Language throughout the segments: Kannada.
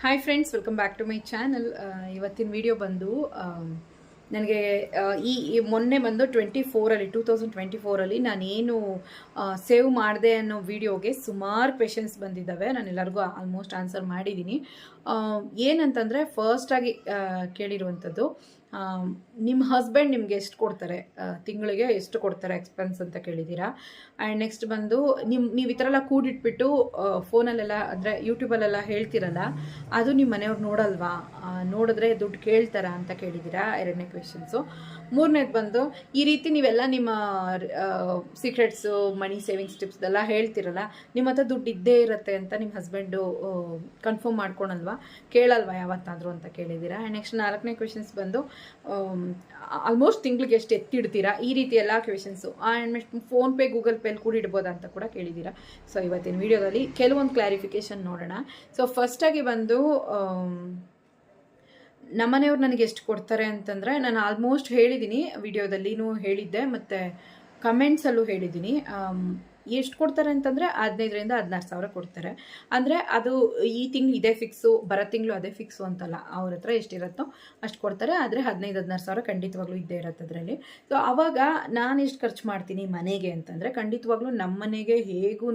Hi friends welcome back to my channel ಇವತ್ತಿನ ವಿಡಿಯೋ ಬಂದು ನನಗೆ ಈ ಈ ಮೊನ್ನೆ ಬಂದು ಟ್ವೆಂಟಿ ಫೋರಲ್ಲಿ ಟೂ ತೌಸಂಡ್ ಟ್ವೆಂಟಿ ಫೋರಲ್ಲಿ ನಾನೇನು ಸೇವ್ ಮಾಡಿದೆ ಅನ್ನೋ ವಿಡಿಯೋಗೆ ಸುಮಾರು ಕ್ವೆಶನ್ಸ್ ಬಂದಿದ್ದಾವೆ. ನಾನು ಎಲ್ಲರಿಗೂ ಆಲ್ಮೋಸ್ಟ್ ಆನ್ಸರ್ ಮಾಡಿದ್ದೀನಿ. ಆ, ಏನಂತಂದರೆ ಫಸ್ಟಾಗಿ ಕೇಳಿರುವಂಥದ್ದು ನಿಮ್ಮ ಹಸ್ಬೆಂಡ್ ನಿಮಗೆ ಎಷ್ಟು ಕೊಡ್ತಾರೆ? ತಿಂಗಳಿಗೆ ಎಷ್ಟು ಕೊಡ್ತಾರೆ ಎಕ್ಸ್ಪೆನ್ಸ್ ಅಂತ ಕೇಳಿದ್ದೀರಾ ಆ್ಯಂಡ್ ನೆಕ್ಸ್ಟ್ ಬಂದು ನಿಮ್ಮ ನೀವು ಈ ಥರ ಎಲ್ಲ ಕೂಡಿಟ್ಬಿಟ್ಟು ಫೋನಲ್ಲೆಲ್ಲ ಅಂದರೆ ಯೂಟ್ಯೂಬಲ್ಲೆಲ್ಲ ಹೇಳ್ತಿರಲ್ಲ, ಅದು ನಿಮ್ಮ ಮನೆಯವ್ರು ನೋಡಲ್ವಾ? ನೋಡಿದ್ರೆ ದುಡ್ಡು ಕೇಳ್ತಾರಾ ಅಂತ ಕೇಳಿದ್ದೀರಾ ಎರಡನೇ ಕ್ವೆಶನ್ಸು ಮೂರನೇದು ಬಂದು, ಈ ರೀತಿ ನೀವೆಲ್ಲ ನಿಮ್ಮ ಸೀಕ್ರೆಟ್ಸು ಮನಿ ಸೇವಿಂಗ್ಸ್ ಟಿಪ್ಸ್ ಎಲ್ಲ ಹೇಳ್ತಿರಲ್ಲ, ನಿಮ್ಮ ಹತ್ರ ದುಡ್ಡು ಇದ್ದೇ ಇರುತ್ತೆ ಅಂತ ನಿಮ್ಮ ಹಸ್ಬೆಂಡು ಕನ್ಫರ್ಮ್ ಮಾಡ್ಕೊಳಲ್ವಾ? ಕೇಳಲ್ವಾ ಯಾವತ್ತಾದರೂ ಅಂತ ಕೇಳಿದ್ದೀರಾ? ಆ್ಯಂಡ್ ನೆಕ್ಸ್ಟ್ ನಾಲ್ಕನೇ ಕ್ವೆಶನ್ಸ್ ಬಂದು ಆಲ್ಮೋಸ್ಟ್ ತಿಂಗ್ಳಿಗೆ ಎಷ್ಟು ಎತ್ತಿಡ್ತೀರಾ? ಈ ರೀತಿ ಎಲ್ಲ questions and next PhonePe Google ಪೇಲಿ ಕೂಡ ಇಡ್ಬೋದಾ ಅಂತ ಕೂಡ ಕೇಳಿದ್ದೀರಾ? ಸೊ ಇವತ್ತಿನ ವಿಡಿಯೋದಲ್ಲಿ ಕೆಲವೊಂದು ಕ್ಲಾರಿಫಿಕೇಶನ್ ನೋಡೋಣ. ಸೊ ಫಸ್ಟಾಗಿ ಬಂದು ನಮ್ಮನೆಯವ್ರು ನನಗೆ ಎಷ್ಟು ಕೊಡ್ತಾರೆ ಅಂತಂದರೆ ನಾನು ಆಲ್ಮೋಸ್ಟ್ ಹೇಳಿದ್ದೀನಿ ವಿಡಿಯೋದಲ್ಲಿನೂ ಹೇಳಿದ್ದೆ, ಮತ್ತು ಕಮೆಂಟ್ಸಲ್ಲೂ ಹೇಳಿದ್ದೀನಿ ಎಷ್ಟು ಕೊಡ್ತಾರೆ ಅಂತಂದರೆ ಹದಿನೈದರಿಂದ ಹದಿನಾರು ಸಾವಿರ ಕೊಡ್ತಾರೆ. ಅಂದರೆ ಅದು ಈ ತಿಂಗಳು ಇದೇ ಫಿಕ್ಸು ಬರೋ ತಿಂಗಳು ಅದೇ ಫಿಕ್ಸು ಅಂತಲ್ಲ, ಅವ್ರ ಹತ್ರ ಎಷ್ಟಿರುತ್ತೋ ಅಷ್ಟು ಕೊಡ್ತಾರೆ. ಆದರೆ ಹದಿನೈದು, ಹದಿನಾರು ಸಾವಿರ ಖಂಡಿತವಾಗ್ಲೂ ಇದ್ದೇ ಇರುತ್ತೆ ಅದರಲ್ಲಿ. ಸೊ ಆವಾಗ ನಾನು ಎಷ್ಟು ಖರ್ಚು ಮಾಡ್ತೀನಿ ಮನೆಗೆ ಅಂತಂದರೆ ಖಂಡಿತವಾಗ್ಲೂ ನಮ್ಮ ಮನೆಗೆ ಹೇಗೂ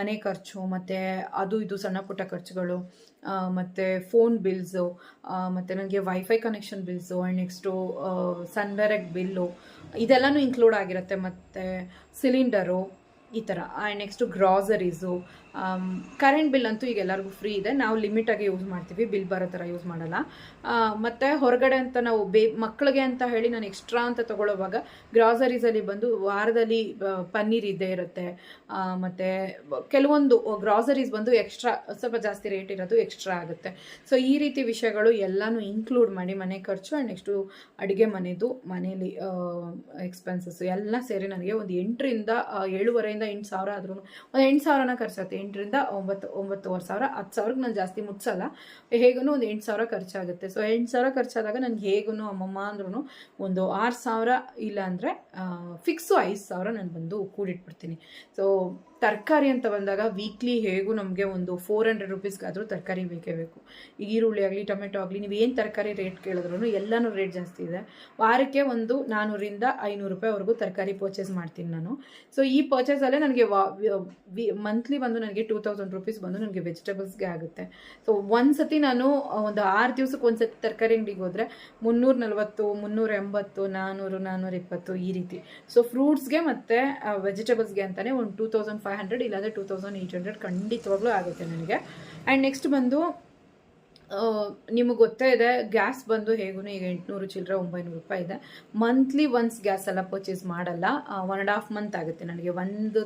ಮನೆ ಖರ್ಚು, ಮತ್ತು ಅದು ಇದು ಸಣ್ಣ ಪುಟ್ಟ ಖರ್ಚುಗಳು ಮತ್ತು ಫೋನ್ ಬಿಲ್ಸು ಮತ್ತು ನನಗೆ wifi connection bills and next Sun Direct bill ಇದೆಲ್ಲನೂ ಇನ್ಕ್ಲೂಡ್ ಆಗಿರುತ್ತೆ. ಮತ್ತು ಸಿಲಿಂಡರು ಈ ಥರ and next groceries current bill ಅಂತೂ ಈಗ ಎಲ್ಲರಿಗೂ ಫ್ರೀ ಇದೆ. ನಾವು ಲಿಮಿಟಾಗಿ ಯೂಸ್ ಮಾಡ್ತೀವಿ. ಬಿಲ್ ಬರೋ ಥರ ಯೂಸ್ ಮಾಡಲ್ಲ. ಮತ್ತು ಹೊರಗಡೆ ಅಂತ ನಾವು ಬೇ ಮಕ್ಕಳಿಗೆ ಅಂತ ಹೇಳಿ ನಾನು ಎಕ್ಸ್ಟ್ರಾ ಅಂತ ತೊಗೊಳ್ಳೋವಾಗ ಗ್ರಾಸರೀಸಲ್ಲಿ ಬಂದು ವಾರದಲ್ಲಿ ಪನ್ನೀರ್ ಇದ್ದೇ ಇರುತ್ತೆ. ಮತ್ತು ಕೆಲವೊಂದು ಗ್ರಾಸರೀಸ್ ಬಂದು ಎಕ್ಸ್ಟ್ರಾ ಸ್ವಲ್ಪ ಜಾಸ್ತಿ ರೇಟ್ ಇರೋದು ಎಕ್ಸ್ಟ್ರಾ ಆಗುತ್ತೆ. ಸೊ ಈ ರೀತಿ ವಿಷಯಗಳು ಎಲ್ಲನೂ ಇನ್ಕ್ಲೂಡ್ ಮಾಡಿ ಮನೆ ಖರ್ಚು ಆ್ಯಂಡ್ ನೆಕ್ಸ್ಟು ಅಡುಗೆ ಮನೆದು, ಮನೇಲಿ ಎಕ್ಸ್ಪೆನ್ಸಸ್ ಎಲ್ಲ ಸೇರಿ ನನಗೆ ಒಂದು ಎಂಟರಿಂದ ಏಳುವರೆಯಿಂದ ಎಂಟು ಸಾವಿರ ಆದ್ರೂ ಒಂದು ಎಂಟು ಸಾವಿರನ ಖರ್ಚಾಗುತ್ತೆ ಎಂಟರಿಂದ ಒಂಬತ್ತು, ಒಂಬತ್ತುವರೆ ಸಾವಿರ, ಹತ್ತು ಸಾವಿರಕ್ಕೆ ನಾನು ಜಾಸ್ತಿ ಮುಟ್ಸಲ್ಲ. ಹೇಗೂ ಒಂದು ಎಂಟು ಸಾವಿರ ಖರ್ಚಾಗುತ್ತೆ. ಸೊ ಎಂಟು ಸಾವಿರ ಖರ್ಚಾದಾಗ ನನಗೆ ಹೇಗೂ ಅಮ್ಮಮ್ಮ ಅಂದ್ರೂ ಒಂದು ಆರು ಸಾವಿರ ಇಲ್ಲ ಅಂದರೆ ಫಿಕ್ಸು ಐದು ಸಾವಿರ ನಾನು ಬಂದು ಕೂಡಿಟ್ಬಿಡ್ತೀನಿ. ಸೊ ತರಕಾರಿ ಅಂತ ಬಂದಾಗ ವೀಕ್ಲಿ ಹೇಗೂ ನಮಗೆ ಒಂದು ಫೋರ್ ಹಂಡ್ರೆಡ್ ರುಪೀಸ್ಗಾದರೂ ತರಕಾರಿ ಬೇಕೇ ಬೇಕು. ಈಗ ಈರುಳ್ಳಿ ಆಗಲಿ, ಟೊಮೆಟೊ ಆಗಲಿ, ನೀವು ಏನು ತರಕಾರಿ ರೇಟ್ ಕೇಳಿದ್ರು ಎಲ್ಲನೂ ರೇಟ್ ಜಾಸ್ತಿ ಇದೆ. ವಾರಕ್ಕೆ ಒಂದು ನಾನ್ನೂರಿಂದ ಐನೂರು ರೂಪಾಯಿವರೆಗೂ ತರಕಾರಿ ಪರ್ಚೇಸ್ ಮಾಡ್ತೀನಿ ನಾನು. ಸೊ ಈ ಪರ್ಚೇಸಲ್ಲೇ ನನಗೆ ಮಂತ್ಲಿ ಬಂದು ನನಗೆ ಟೂ ತೌಸಂಡ್ ರುಪೀಸ್ ಬಂದು ನನಗೆ ವೆಜಿಟೇಬಲ್ಸ್ಗೆ ಆಗುತ್ತೆ. ಸೊ ಒಂದು ಸತಿ ನಾನು ಒಂದು ಆರು ದಿವ್ಸಕ್ಕೆ ಒಂದು ಸತಿ ತರಕಾರಿ ಅಂಗಡಿಗೆ ಹೋದರೆ ಮುನ್ನೂರ ನಲ್ವತ್ತು, ಮುನ್ನೂರ ಎಂಬತ್ತು ನಾನ್ನೂರು ನಾನ್ನೂರ ಇಪ್ಪತ್ತು ಈ ರೀತಿ. ಸೊ ಫ್ರೂಟ್ಸ್ಗೆ ಮತ್ತು ವೆಜಿಟೇಬಲ್ಸ್ಗೆ ಅಂತಲೇ ಒಂದು ಟೂ ತೌಸಂಡ್ ಫೈವ್ ಹಂಡ್ರೆಡ್ ಇಲ್ಲಾಂದರೆ ಟೂ ತೌಸಂಡ್ ಏಯ್ಟ್ ಹಂಡ್ರೆಡ್ ಖಂಡಿತವಾಗ್ಲೂ ಆಗುತ್ತೆ ನನಗೆ. ಆ್ಯಂಡ್ ನೆಕ್ಸ್ಟ್ ಬಂದು ನಿಮಗೆ ಗೊತ್ತೇ ಇದೆ ಗ್ಯಾಸ್ ಬಂದು ಹೇಗೂ ಈಗ ಎಂಟುನೂರು ಚಿಲ್ಲರೆ ಒಂಬೈನೂರು ರೂಪಾಯಿ ಇದೆ. ಮಂತ್ಲಿ ಒನ್ಸ್ ಗ್ಯಾಸ್ ಎಲ್ಲ ಪರ್ಚೇಸ್ ಮಾಡಲ್ಲ. ಒನ್ ಆ್ಯಂಡ್ ಹಾಫ್ ಮಂತ್ ಆಗುತ್ತೆ ನನಗೆ. ಒಂದು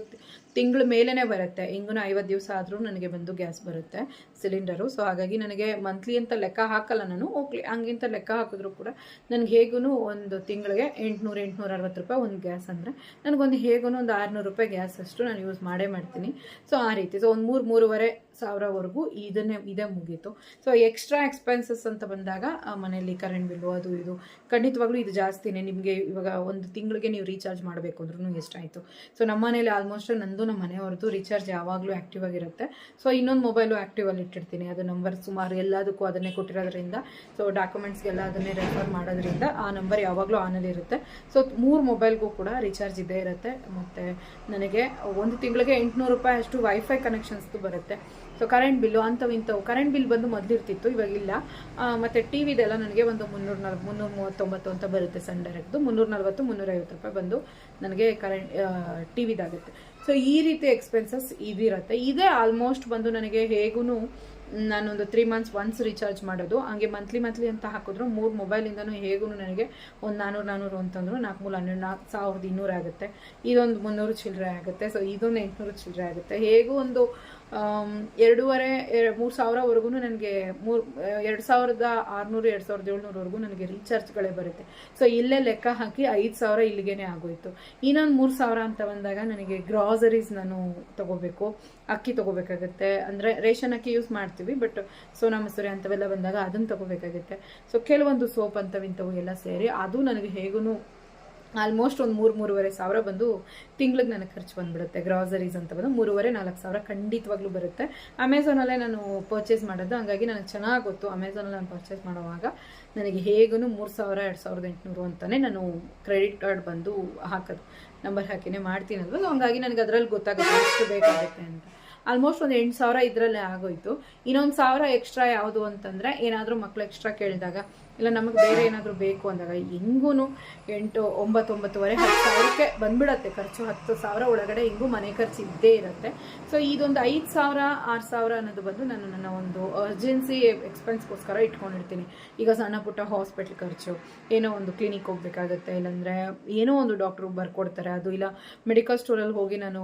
ತಿಂಗಳ ಮೇಲೇ ಬರುತ್ತೆ. ಹಿಂಗೂ ಐವತ್ತು ದಿವಸ ಆದರೂ ನನಗೆ ಬಂದು ಗ್ಯಾಸ್ ಬರುತ್ತೆ ಸಿಲಿಂಡರು ಸೊ ಹಾಗಾಗಿ ನನಗೆ ಮಂತ್ಲಿ ಅಂತ ಲೆಕ್ಕ ಹಾಕಲ್ಲ ನಾನು. ಓಕೆ, ಹಂಗಿಂತ ಲೆಕ್ಕ ಹಾಕಿದ್ರು ಕೂಡ ನನಗೆ ಹೇಗೂ ಒಂದು ತಿಂಗಳಿಗೆ ಎಂಟುನೂರು, ಎಂಟುನೂರ ಅರವತ್ತು ರೂಪಾಯಿ ಒಂದು ಗ್ಯಾಸ್ ಅಂದರೆ ನನಗೊಂದು ಹೇಗೂ ಒಂದು ಆರುನೂರು ರೂಪಾಯಿ ಗ್ಯಾಸ್ ಅಷ್ಟು ನಾನು ಯೂಸ್ ಮಾಡೇ ಮಾಡ್ತೀನಿ. ಸೊ ಆ ರೀತಿ. ಸೊ ಒಂದು ಮೂರು, ಮೂರುವರೆ ಸಾವಿರವರೆಗೂ ಇದನ್ನೇ, ಇದೇ ಮುಗೀತು. ಸೊ ಎಕ್ಸ್ಟ್ರಾ ಎಕ್ಸ್ಪೆನ್ಸಸ್ ಅಂತ ಬಂದಾಗ ಮನೆಯಲ್ಲಿ ಕರೆಂಟ್ ಬಿಲ್ಲು ಅದು ಇದು, ಖಂಡಿತವಾಗ್ಲೂ ಇದು ಜಾಸ್ತಿನೇ. ನಿಮಗೆ ಇವಾಗ ಒಂದು ತಿಂಗಳಿಗೆ ನೀವು ರೀಚಾರ್ಜ್ ಮಾಡಬೇಕು ಅಂದ್ರೂ ಎಷ್ಟಾಯಿತು. ಸೊ ನಮ್ಮ ಮನೇಲಿ ಆಲ್ಮೋಸ್ಟ್ ನಂದು ನಮ್ಮ ಮನೆಯವ್ರದ್ದು ರೀಚಾರ್ಜ್ ಯಾವಾಗಲೂ ಆ್ಯಕ್ಟಿವ್ ಆಗಿರುತ್ತೆ. ಸೊ ಇನ್ನೊಂದು ಮೊಬೈಲು ಆ್ಯಕ್ಟಿವಲ್ಲಿ ಇಟ್ಟಿರ್ತೀನಿ. ಅದು ನಂಬರ್ ಸುಮಾರು ಎಲ್ಲದಕ್ಕೂ ಅದನ್ನೇ ಕೊಟ್ಟಿರೋದ್ರಿಂದ ಸೊ ಡಾಕ್ಯುಮೆಂಟ್ಸ್ಗೆಲ್ಲ ಅದನ್ನೇ ರೆಫರ್ ಮಾಡೋದ್ರಿಂದ ಆ ನಂಬರ್ ಯಾವಾಗಲೂ ಆನಲ್ಲಿ ಇರುತ್ತೆ. ಸೊ ಮೂರು ಮೊಬೈಲ್ಗೂ ಕೂಡ ರೀಚಾರ್ಜ್ ಇದೇ ಇರುತ್ತೆ. ಮತ್ತು, ನನಗೆ ಒಂದು ತಿಂಗಳಿಗೆ ಎಂಟುನೂರು ರೂಪಾಯಿ ಅಷ್ಟು ವೈಫೈ ಕನೆಕ್ಷನ್ಸ್ದು ಬರುತ್ತೆ. ಸೊ ಕರೆಂಟ್ ಬಿಲ್ಲು ಅಂಥವು ಇಂಥವು ಕರೆಂಟ್ ಬಿಲ್ ಬಂದು ಮೊದಲಿರ್ತಿತ್ತು, ಇವಾಗಿಲ್ಲ. ಮತ್ತು ಟಿ ವಿದೆಲ್ಲ ನನಗೆ ಒಂದು ಮುನ್ನೂರ ನಲ್, ಮುನ್ನೂರ ಮೂವತ್ತೊಂಬತ್ತು ಅಂತ ಬರುತ್ತೆ ಸನ್ ಡೈರೆಕ್ಟ್ದು ಮುನ್ನೂರ ನಲ್ವತ್ತು ಮುನ್ನೂರೈವತ್ತು ರೂಪಾಯಿ ಬಂದು ನನಗೆ ಕರೆಂಟ್ ಟಿ ವಿದಾಗುತ್ತೆ ಸೊ ಈ ರೀತಿ ಎಕ್ಸ್ಪೆನ್ಸಸ್ ಇದಿರುತ್ತೆ. ಇದೇ ಆಲ್ಮೋಸ್ಟ್ ಬಂದು ನನಗೆ ಹೇಗೂ ನಾನೊಂದು ತ್ರೀ ಮಂತ್ಸ್ ಒನ್ಸ್ ರೀಚಾರ್ಜ್ ಮಾಡೋದು. ಹಂಗೆ ಮಂತ್ಲಿ ಮಂತ್ಲಿ ಅಂತ ಹಾಕಿದ್ರು ಮೂರು ಮೊಬೈಲಿಂದನೂ ಹೇಗೂ ನನಗೆ ಒಂದು ನಾನ್ನೂರು ನಾನ್ನೂರು ಅಂತಂದ್ರು ನಾಲ್ಕು ಮೂರು ಹನ್ನೆರಡು ನಾಲ್ಕು ಸಾವಿರದ ಇನ್ನೂರು ಆಗುತ್ತೆ. ಇದೊಂದು ಮುನ್ನೂರು ಚಿಲ್ಲರೆ ಆಗುತ್ತೆ. ಸೊ ಇದೊಂದು ಎಂಟುನೂರು ಚಿಲ್ಲರೆ ಆಗುತ್ತೆ. ಹೇಗೂ ಒಂದು ಎರಡೂವರೆ ಮೂರು ಸಾವಿರವರೆಗೂ ನನಗೆ ಮೂರು ಎರಡು ಸಾವಿರದ ಆರುನೂರು, ಎರಡು ಸಾವಿರದ ಏಳ್ನೂರವರೆಗೂ ನನಗೆ ರೀಚಾರ್ಜ್ಗಳೇ ಬರುತ್ತೆ. ಸೊ ಇಲ್ಲೇ ಲೆಕ್ಕ ಹಾಕಿ ಐದು ಸಾವಿರ ಇಲ್ಲಿಗೇನೆ ಆಗೋಯ್ತು. ಇನ್ನೊಂದು ಮೂರು ಸಾವಿರ ಅಂತ ಬಂದಾಗ ನನಗೆ ಗ್ರಾಸರೀಸ್ ನಾನು ತಗೋಬೇಕು, ಅಕ್ಕಿ ತಗೋಬೇಕಾಗುತ್ತೆ. ಅಂದರೆ ರೇಷನ್ ಅಕ್ಕಿ ಯೂಸ್ ಮಾಡ್ತೀವಿ ಬಟ್ ಸೋನಾ ಮಸೂರಿ ಅಂಥವೆಲ್ಲ ಬಂದಾಗ ಅದನ್ನು ತಗೋಬೇಕಾಗುತ್ತೆ. ಸೊ ಕೆಲವೊಂದು ಸೋಪ್ ಅಂಥವಿಂಥವು ಎಲ್ಲ ಸೇರಿ, ಅದು ನನಗೆ ಹೇಗೂ ಆಲ್ಮೋಸ್ಟ್ ಒಂದು ಮೂರು, ಮೂರುವರೆ ಸಾವಿರ ಬಂದು ತಿಂಗ್ಳಿಗೆ ನನಗೆ ಖರ್ಚು ಬಂದ್ಬಿಡುತ್ತೆ. ಗ್ರಾಸರೀಸ್ ಅಂತ ಬಂದು ಮೂರುವರೆ, ನಾಲ್ಕು ಸಾವಿರ ಖಂಡಿತವಾಗ್ಲೂ ಬರುತ್ತೆ. ಅಮೆಝಾನಲ್ಲೇ ನಾನು ಪರ್ಚೇಸ್ ಮಾಡೋದು. ಹಂಗಾಗಿ ನನಗೆ ಚೆನ್ನಾಗಿ ಗೊತ್ತು. ಅಮೆಝಾನಲ್ಲಿ ನಾನು ಪರ್ಚೇಸ್ ಮಾಡುವಾಗ ನನಗೆ ಹೇಗೂ ಮೂರು ಸಾವಿರ, ಎರಡು ಸಾವಿರದ ಎಂಟುನೂರು ಅಂತಲೇ ನಾನು ಕ್ರೆಡಿಟ್ ಕಾರ್ಡ್ ಬಂದು ಹಾಕೋದು ನಂಬರ್ ಹಾಕಿನೇ ಮಾಡ್ತೀನಲ್ವ? ಹಂಗಾಗಿ ನನಗೆ ಅದರಲ್ಲಿ ಗೊತ್ತಾಗುತ್ತೆ ಎಷ್ಟು ಬೇಕಾಗುತ್ತೆ ಅಂತ. ಆಲ್ಮೋಸ್ಟ್ ಒಂದು ಎಂಟು ಸಾವಿರ ಇದರಲ್ಲೇ ಆಗೋಯ್ತು. ಇನ್ನೊಂದು ಸಾವಿರ ಎಕ್ಸ್ಟ್ರಾ ಯಾವುದು ಅಂತಂದರೆ ಏನಾದರೂ ಮಕ್ಕಳು ಎಕ್ಸ್ಟ್ರಾ ಕೇಳಿದಾಗ ಇಲ್ಲ, ನಮಗೆ ಬೇರೆ ಏನಾದರೂ ಬೇಕು ಅಂದಾಗ ಹೆಂಗೂ ಎಂಟು ಒಂಬತ್ತೊಂಬತ್ತುವರೆ ಹತ್ತು ಸಾವಿರಕ್ಕೆ ಬಂದ್ಬಿಡತ್ತೆ ಖರ್ಚು. ಹತ್ತು ಸಾವಿರ ಒಳಗಡೆ ಹೆಂಗೂ ಮನೆ ಖರ್ಚು ಇದ್ದೇ ಇರುತ್ತೆ. ಸೊ ಇದೊಂದು ಐದು ಸಾವಿರ, ಆರು ಸಾವಿರ ಅನ್ನೋದು ಬಂದು ನಾನು ನನ್ನ ಒಂದು ಅರ್ಜೆನ್ಸಿ ಎಕ್ಸ್ಪೆನ್ಸ್ಗೋಸ್ಕರ ಇಟ್ಕೊಂಡಿರ್ತೀನಿ. ಈಗ ಸಣ್ಣ ಪುಟ್ಟ ಹಾಸ್ಪಿಟ್ಲ್ ಖರ್ಚು, ಏನೋ ಒಂದು ಕ್ಲಿನಿಕ್ ಹೋಗಬೇಕಾಗುತ್ತೆ, ಇಲ್ಲಾಂದರೆ ಏನೋ ಒಂದು ಡಾಕ್ಟ್ರು ಬರ್ಕೊಡ್ತಾರೆ. ಅದು ಇಲ್ಲ ಮೆಡಿಕಲ್ ಸ್ಟೋರಲ್ಲಿ ಹೋಗಿ ನಾನು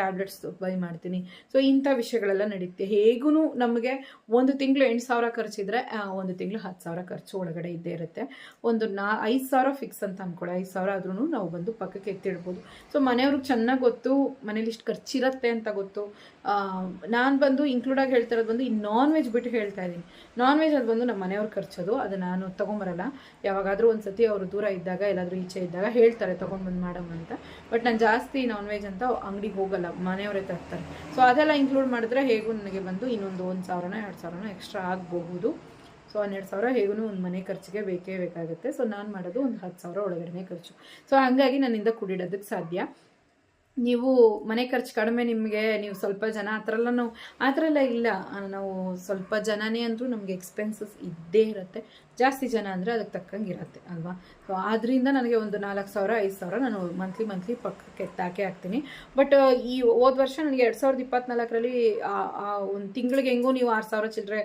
ಟ್ಯಾಬ್ಲೆಟ್ಸ್ ಬೈ ಮಾಡ್ತೀನಿ. ಸೊ ಇಂಥ ವಿಷಯಗಳೆಲ್ಲ ನಡೆಯುತ್ತೆ ಹೇಗೂ ನಮಗೆ ಒಂದು ತಿಂಗಳು ಎಂಟು ಸಾವಿರ ಖರ್ಚಿದ್ರೆ ಒಂದು ತಿಂಗಳು ಹತ್ತು ಸಾವಿರ ಖರ್ಚು. ಒಳಗಡೆ ಇದ್ದೇ ಇರುತ್ತೆ. ಒಂದು ನಾ, ಐದು ಸಾವಿರ ಫಿಕ್ಸ್ ಅಂತ ಅಂದ್ಕೊಳ್ಳಿ ಐದು ಸಾವಿರ ಆದ್ರೂ ನಾವು ಬಂದು ಪಕ್ಕಕ್ಕೆ ಎತ್ತಿಡ್ಬೋದು. ಸೊ ಮನೆಯವ್ರಿಗೆ ಚೆನ್ನಾಗಿ ಗೊತ್ತು, ಮನೇಲಿ ಇಷ್ಟು ಖರ್ಚಿರತ್ತೆ ಅಂತ ಗೊತ್ತು. ನಾನು ಬಂದು ಇನ್ಕ್ಲೂಡಾಗಿ ಹೇಳ್ತಾ ಇರೋದು ಬಂದು ಈ ನಾನ್ ವೆಜ್ ಬಿಟ್ಟು ಹೇಳ್ತಾ ಇದ್ದೀನಿ. ನಾನ್ ವೆಜ್ ಅದು ಬಂದು ನಮ್ಮ ಮನೆಯವ್ರು ಖರ್ಚೋದು, ಅದು ನಾನು ತೊಗೊಂಬರಲ್ಲ. ಯಾವಾಗಾದರೂ ಒಂದು ಸತಿ ಅವರು ದೂರ ಇದ್ದಾಗ, ಎಲ್ಲಾದರೂ ಈಚೆ ಇದ್ದಾಗ ಹೇಳ್ತಾರೆ, ತೊಗೊಂಡು ಬಂದು ಮಾಡಮ್ಮ ಅಂತ. ಬಟ್ ನಾನು ಜಾಸ್ತಿ ನಾನ್ ವೆಜ್ ಅಂತ ಅಂಗಡಿಗೆ ಹೋಗಲ್ಲ, ಮನೆಯವರೇ ತರ್ತಾರೆ ಸೊ ಅದೆಲ್ಲ ಇನ್ಕ್ಲೂಡ್ ಮಾಡಿದ್ರೆ ಹೇಗೂ ನನಗೆ ಬಂದು ಇನ್ನೊಂದು ಒಂದು ಸಾವಿರನೋ, ಎರಡು ಸಾವಿರನ ಎಕ್ಸ್ಟ್ರಾ ಆಗಬಹುದು. ಸೊ ಹನ್ನೆರಡು ಸಾವಿರ ಹೇಗೂ ಒಂದು ಮನೆ ಖರ್ಚಿಗೆ ಬೇಕೇ ಬೇಕಾಗುತ್ತೆ. ಸೊ ನಾನು ಮಾಡೋದು ಒಂದು ಹತ್ತು ಸಾವಿರ ಒಳಗಡೆ ಖರ್ಚು. ಸೊ ಹಾಗಾಗಿ ನನ್ನಿಂದ ಕುಡಿಡೋದಕ್ಕೆ ಸಾಧ್ಯ. ನೀವು ಮನೆ ಖರ್ಚು ಕಡಿಮೆ ನಿಮಗೆ, ನೀವು ಸ್ವಲ್ಪ ಜನ ಆ ಥರ ಎಲ್ಲ ನಾವು, ಆ ಥರ ಎಲ್ಲ ಇಲ್ಲ. ನಾವು ಸ್ವಲ್ಪ ಜನನೇ ಅಂದರೂ ನಮಗೆ ಎಕ್ಸ್ಪೆನ್ಸಸ್ ಇದ್ದೇ ಇರುತ್ತೆ. ಜಾಸ್ತಿ ಜನ ಅಂದರೆ ಅದಕ್ಕೆ ತಕ್ಕಂಗೆ ಇರುತ್ತೆ, ಅಲ್ವಾ? ಸೊ ಆದ್ದರಿಂದ ನನಗೆ ಒಂದು ನಾಲ್ಕು ಸಾವಿರ, ಐದು ಸಾವಿರ ನಾನು ಮಂತ್ಲಿ ಮಂತ್ಲಿ ಪಕ್ಕಕ್ಕೆ ಎತ್ತಾಕೆ ಹಾಕ್ತೀನಿ. ಬಟ್ ಈ ಹೋದ ವರ್ಷ ನನಗೆ ಎರಡು ಸಾವಿರದ ಇಪ್ಪತ್ನಾಲ್ಕರಲ್ಲಿ ಒಂದು ತಿಂಗಳಿಗೆ ಹೆಂಗೂ ನೀವು ಆರು ಸಾವಿರ ಚಿಲ್ಲರೆ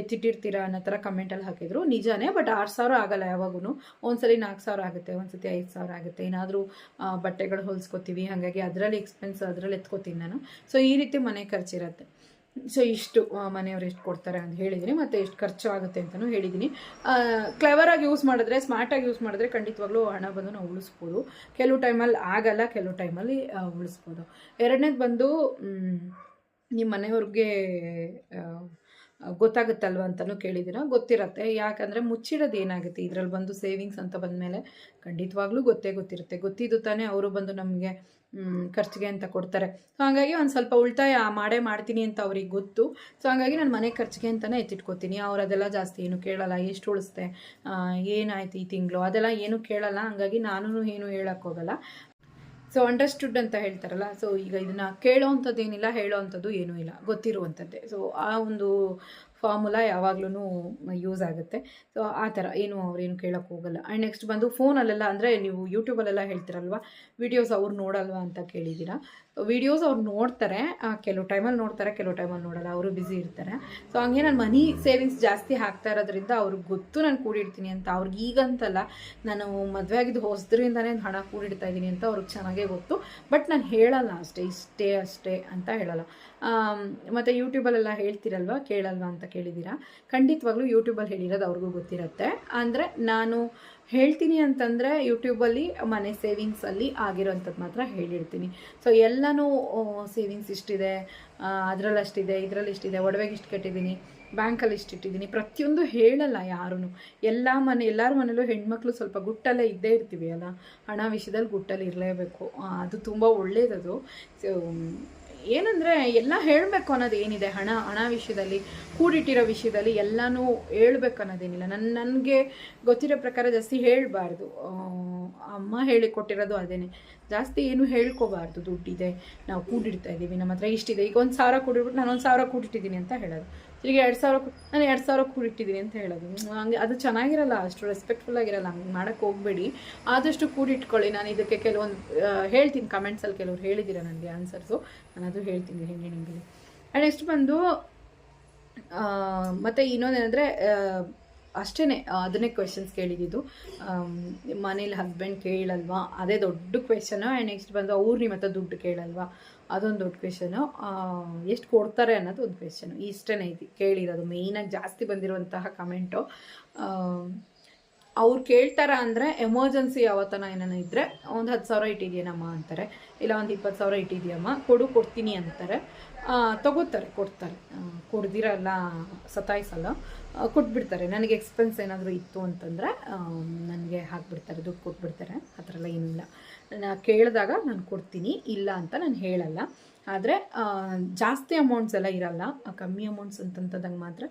ಎತ್ತಿಟ್ಟಿರ್ತೀರಾ ಅನ್ನೋ ಥರ ಕಮೆಂಟಲ್ಲಿ ಹಾಕಿದ್ರು. ನಿಜಾನೇ ಬಟ್ ಆರು ಸಾವಿರ ಆಗಲ್ಲ ಯಾವಾಗೂ ಒಂದ್ಸಲಿ ನಾಲ್ಕು ಸಾವಿರ ಆಗುತ್ತೆ, ಒಂದ್ಸತಿ ಐದು ಸಾವಿರ ಆಗುತ್ತೆ. ಏನಾದರೂ ಬಟ್ಟೆಗಳು ಹೊಲಿಸ್ಕೊತೀವಿ. ಹಾಗಾಗಿ ಅದರಲ್ಲಿ ಎಕ್ಸ್ಪೆನ್ಸ್ ಅದರಲ್ಲಿ ಎತ್ಕೋತೀನಿ ನಾನು. ಸೊ ಈ ರೀತಿ ಮನೆ ಖರ್ಚಿರುತ್ತೆ. ಸೊ ಇಷ್ಟು ಮನೆಯವ್ರು ಎಷ್ಟು ಕೊಡ್ತಾರೆ ಅಂತ ಹೇಳಿದ್ದೀನಿ ಮತ್ತು ಎಷ್ಟು ಖರ್ಚು ಆಗುತ್ತೆ ಅಂತಲೂ ಹೇಳಿದ್ದೀನಿ ಕ್ಲೆವರಾಗಿ ಯೂಸ್ ಮಾಡಿದ್ರೆ ಸ್ಮಾರ್ಟಾಗಿ ಯೂಸ್ ಮಾಡಿದ್ರೆ ಖಂಡಿತವಾಗ್ಲೂ ಹಣ ಬಂದು ನಾವು ಉಳಿಸ್ಬೋದು. ಕೆಲವು ಟೈಮಲ್ಲಿ ಆಗಲ್ಲ, ಕೆಲವು ಟೈಮಲ್ಲಿ ಉಳಿಸ್ಬೋದು. ಎರಡನೇದು ಬಂದು ನಿಮ್ಮ ಮನೆಯವ್ರಿಗೆ ಗೊತ್ತಾಗುತ್ತಲ್ವ ಅಂತಲೂ ಕೇಳಿದ್ದೀರ ಗೊತ್ತಿರತ್ತೆ, ಯಾಕಂದರೆ ಮುಚ್ಚಿಡೋದು ಏನಾಗುತ್ತೆ? ಇದರಲ್ಲಿ ಬಂದು ಸೇವಿಂಗ್ಸ್ ಅಂತ ಬಂದಮೇಲೆ ಖಂಡಿತವಾಗ್ಲೂ ಗೊತ್ತೇ ಗೊತ್ತಿರುತ್ತೆ. ಗೊತ್ತಿದ್ದು ತಾನೇ ಅವರು ಬಂದು ನಮಗೆ ಖರ್ಚಿಗೆ ಅಂತ ಕೊಡ್ತಾರೆ. ಸೊ ಹಾಗಾಗಿ ಒಂದು ಸ್ವಲ್ಪ ಉಳಿತಾಯ ಮಾಡೇ ಮಾಡ್ತೀನಿ ಅಂತ ಅವ್ರಿಗೆ ಗೊತ್ತು. ಸೊ ಹಾಗಾಗಿ ನಾನು ಮನೆ ಖರ್ಚಿಗೆ ಅಂತಲೇ ಎತ್ತಿಟ್ಕೋತೀನಿ. ಅವ್ರು ಅದೆಲ್ಲ ಜಾಸ್ತಿ ಏನು ಕೇಳಲ್ಲ. ಎಷ್ಟು ಉಳಿಸ್ದೆ? ಏನಾಯ್ತು ಈ ತಿಂಗಳು? ಅದೆಲ್ಲ ಏನು ಕೇಳಲ್ಲ. ಹಾಗಾಗಿ ನಾನು ಏನು ಹೇಳೋಕ್ಕೋಗಲ್ಲ ಸೊ ಅಂಡರ್ಸ್ಟುಡ್ ಅಂತ ಹೇಳ್ತಾರಲ್ಲ. ಸೊ ಈಗ ಇದನ್ನು ಕೇಳೋ ಅಂಥದ್ದು ಏನಿಲ್ಲ ಹೇಳೋ ಅಂಥದ್ದು ಏನೂ ಇಲ್ಲ. ಗೊತ್ತಿರುವಂಥದ್ದೇ. ಸೊ ಆ ಒಂದು ಫಾರ್ಮುಲಾ ಯಾವಾಗ್ಲೂ ಯೂಸ್ ಆಗುತ್ತೆ. ಸೊ ಆ ಥರ ಏನು ಅವ್ರೇನು ಕೇಳೋಕ್ಕೆ ಹೋಗಲ್ಲ. ಆ್ಯಂಡ್ ನೆಕ್ಸ್ಟ್ ಬಂದು ಫೋನಲ್ಲೆಲ್ಲ ಅಂದರೆ ನೀವು ಯೂಟ್ಯೂಬಲ್ಲೆಲ್ಲ ಹೇಳ್ತಿರಲ್ವ? ವೀಡಿಯೋಸ್ ಅವ್ರು ನೋಡಲ್ವಾ ಅಂತ ಕೇಳಿದ್ದೀರಾ? ವಿಡಿಯೋಸ್ ಅವ್ರು ನೋಡ್ತಾರೆ ಕೆಲವು ಟೈಮಲ್ಲಿ ನೋಡ್ತಾರೆ, ಕೆಲವು ಟೈಮಲ್ಲಿ ನೋಡಲ್ಲ, ಅವರು ಬ್ಯುಸಿ ಇರ್ತಾರೆ. ಸೊ ಹಂಗೆ ನಾನು ಮನಿ ಸೇವಿಂಗ್ಸ್ ಜಾಸ್ತಿ ಹಾಕ್ತಾ ಇರೋದ್ರಿಂದ ಅವ್ರಿಗೆ ಗೊತ್ತು ನಾನು ಕೂಡಿಡ್ತೀನಿ ಅಂತ. ಅವ್ರಿಗೆ ಈಗಂತಲ್ಲ, ನಾನು ಮದುವೆ ಆಗಿದ್ದು ಹೊಸದ್ರಿಂದನೇ ಹಣ ಕೂಡಿಡ್ತಾ ಇದ್ದೀನಿ ಅಂತ ಅವ್ರಿಗೆ ಚೆನ್ನಾಗೇ ಗೊತ್ತು. ಬಟ್ ನಾನು ಹೇಳಲ್ಲ ಅಷ್ಟೇ, ಇಷ್ಟೇ ಅಷ್ಟೇ ಅಂತ ಹೇಳಲ್ಲ. ಮತ್ತೆ ಯೂಟ್ಯೂಬಲ್ಲೆಲ್ಲ ಹೇಳ್ತಿರಲ್ವ? ಕೇಳಲ್ವಾ ಅಂತ ಕೇಳಿದ್ದೀರಾ? ಖಂಡಿತವಾಗ್ಲೂ ಯೂಟ್ಯೂಬಲ್ಲಿ ಹೇಳಿರೋದು ಅವ್ರಿಗೂ ಗೊತ್ತಿರುತ್ತೆ. ಅಂದರೆ ನಾನು ಹೇಳ್ತೀನಿ ಅಂತಂದರೆ ಯೂಟ್ಯೂಬಲ್ಲಿ ಮನೆ ಸೇವಿಂಗ್ಸಲ್ಲಿ ಆಗಿರೋಂಥದ್ದು ಮಾತ್ರ ಹೇಳಿರ್ತೀನಿ. ಸೊ ಎಲ್ಲನೂ ಸೇವಿಂಗ್ಸ್ ಇಷ್ಟಿದೆ ಅದರಲ್ಲಿ ಅಷ್ಟಿದೆ ಇದರಲ್ಲಿ ಇಷ್ಟಿದೆ, ಒಡವೆಗೆ ಇಷ್ಟು ಕಟ್ಟಿದ್ದೀನಿ ಬ್ಯಾಂಕಲ್ಲಿ ಇಷ್ಟು ಇಟ್ಟಿದ್ದೀನಿ ಪ್ರತಿಯೊಂದು ಹೇಳಲ್ಲ ಯಾರೂ ಎಲ್ಲ ಮನೆ, ಎಲ್ಲರ ಮನೇಲೂ ಹೆಣ್ಮಕ್ಳು ಸ್ವಲ್ಪ ಗುಟ್ಟಲ್ಲೇ ಇದ್ದೇ ಇರ್ತೀವಿ ಅಲ್ಲ? ಹಣ ವಿಷಯದಲ್ಲಿ ಗುಟ್ಟಲ್ಲಿ ಇರಲೇಬೇಕು. ಅದು ತುಂಬ ಒಳ್ಳೇದದು. ಸೊ ಏನಂದರೆ ಎಲ್ಲ ಹೇಳಬೇಕು ಅನ್ನೋದು ಏನಿದೆ ಹಣ ಹಣ ವಿಷಯದಲ್ಲಿ, ಕೂಡಿಟ್ಟಿರೋ ವಿಷಯದಲ್ಲಿ ಎಲ್ಲನೂ ಹೇಳ್ಬೇಕು ಅನ್ನೋದೇನಿಲ್ಲ. ನನ್ನ ನನಗೆ ಗೊತ್ತಿರೋ ಪ್ರಕಾರ ಜಾಸ್ತಿ ಹೇಳಬಾರ್ದು. ಅಮ್ಮ ಹೇಳಿಕೊಟ್ಟಿರೋದು ಅದೇನೆ. ಜಾಸ್ತಿ ಏನು ಹೇಳ್ಕೋಬಾರ್ದು ದುಡ್ಡಿದೆ. ನಾವು ಕೂಡಿಡ್ತಾ ಇದ್ದೀವಿ ನಮ್ಮ ಹತ್ರ ಇಷ್ಟಿದೆ. ಈಗ ಒಂದು ಸಾವಿರ ಕೂಡಿಬಿಟ್ಟು ನಾನು ಒಂದು ಸಾವಿರ ಕೂಡಿಟ್ಟಿದ್ದೀನಿ ಅಂತ ಹೇಳೋದು. ಈಗ ಎರಡು ಸಾವಿರ ನಾನು ಎರಡು ಸಾವಿರ ಕೂಡಿಟ್ಟಿದ್ದೀನಿ ಅಂತ ಹೇಳೋದು. ಹಂಗೆ ಅದು ಚೆನ್ನಾಗಿರಲ್ಲ, ಅಷ್ಟು ರೆಸ್ಪೆಕ್ಟ್ಫುಲ್ ಆಗಿರಲ್ಲ, ಹಂಗೆ ಮಾಡೋಕ್ಕೆ ಹೋಗಬೇಡಿ. ಆದಷ್ಟು ಕೂಡಿಟ್ಕೊಳ್ಳಿ. ನಾನು ಇದಕ್ಕೆ ಕೆಲವೊಂದು ಹೇಳ್ತೀನಿ. ಕಮೆಂಟ್ಸಲ್ಲಿ ಕೆಲವ್ರು ಹೇಳಿದ್ದೀರ ನನಗೆ ಆನ್ಸರ್ಸು ನಾನು ಅದು ಹೇಳ್ತೀನಿ ಹೆಣ್ಣು ನಿಮಗೆ. ಆ್ಯಂಡ್ ನೆಕ್ಸ್ಟ್ ಬಂದು ಮತ್ತೆ ಇನ್ನೊಂದೇನೆಂದರೆ ಅಷ್ಟೇ ಅದನ್ನೇ ಕ್ವೆಶನ್ಸ್ ಕೇಳಿದ್ದು. ಮನೇಲಿ ಹಸ್ಬೆಂಡ್ ಕೇಳಲ್ವಾ? ಅದೇ ದೊಡ್ಡ ಕ್ವೆಶನು ಆ್ಯಂಡ್ ನೆಕ್ಸ್ಟ್ ಬಂದು ಅವ್ರು ನಿಮ್ಮ ಹತ್ರ ದುಡ್ಡು ಕೇಳಲ್ವಾ? ಅದೊಂದು ದೊಡ್ಡ ಕ್ವೆಶನು ಎಷ್ಟು ಕೊಡ್ತಾರೆ ಅನ್ನೋದು ಒಂದು ಕ್ವೆಶನು ಇಷ್ಟೇ ಐತಿ ಕೇಳಿರೋದು ಮೇಯ್ನಾಗಿ ಜಾಸ್ತಿ ಬಂದಿರುವಂತಹ ಕಮೆಂಟು ಅವ್ರು ಕೇಳ್ತಾರ ಅಂದರೆ ಎಮರ್ಜೆನ್ಸಿ ಯಾವತ್ತನ ಏನಾನ ಇದ್ದರೆ ಒಂದು ಹತ್ತು ಸಾವಿರ ಇಟ್ಟಿದ್ಯೇನಮ್ಮ ಅಂತಾರೆ. ಇಲ್ಲ ಒಂದು ಇಪ್ಪತ್ತು ಸಾವಿರ ಇಟ್ಟಿದ್ಯಮ್ಮ, ಕೊಡು, ಕೊಡ್ತೀನಿ ಅಂತಾರೆ. ತಗೋತಾರೆ ಕೊಡ್ತಾರೆ. ಕೊಡ್ದಿರಲ್ಲ ಸತಾಯಿಸಲ್ಲ ಕೊಟ್ಬಿಡ್ತಾರೆ. ನನಗೆ ಎಕ್ಸ್ಪೆನ್ಸ್ ಏನಾದರೂ ಇತ್ತು ಅಂತಂದರೆ ನನಗೆ ಹಾಕ್ಬಿಡ್ತಾರೆ ದುಡ್ಡು ಕೊಟ್ಬಿಡ್ತಾರೆ. ಆ ಥರ ಎಲ್ಲ ಏನಿಲ್ಲ. ನಾನು ಕೇಳಿದಾಗ ನಾನು ಕೊಡ್ತೀನಿ ಇಲ್ಲ ಅಂತ ನಾನು ಹೇಳಲ್ಲ. ಆದರೆ ಜಾಸ್ತಿ ಅಮೌಂಟ್ಸ್ ಎಲ್ಲ ಇರಲ್ಲ. ಕಮ್ಮಿ ಅಮೌಂಟ್ಸ್ ಅಂತಂತಂದಾಗ ಮಾತ್ರ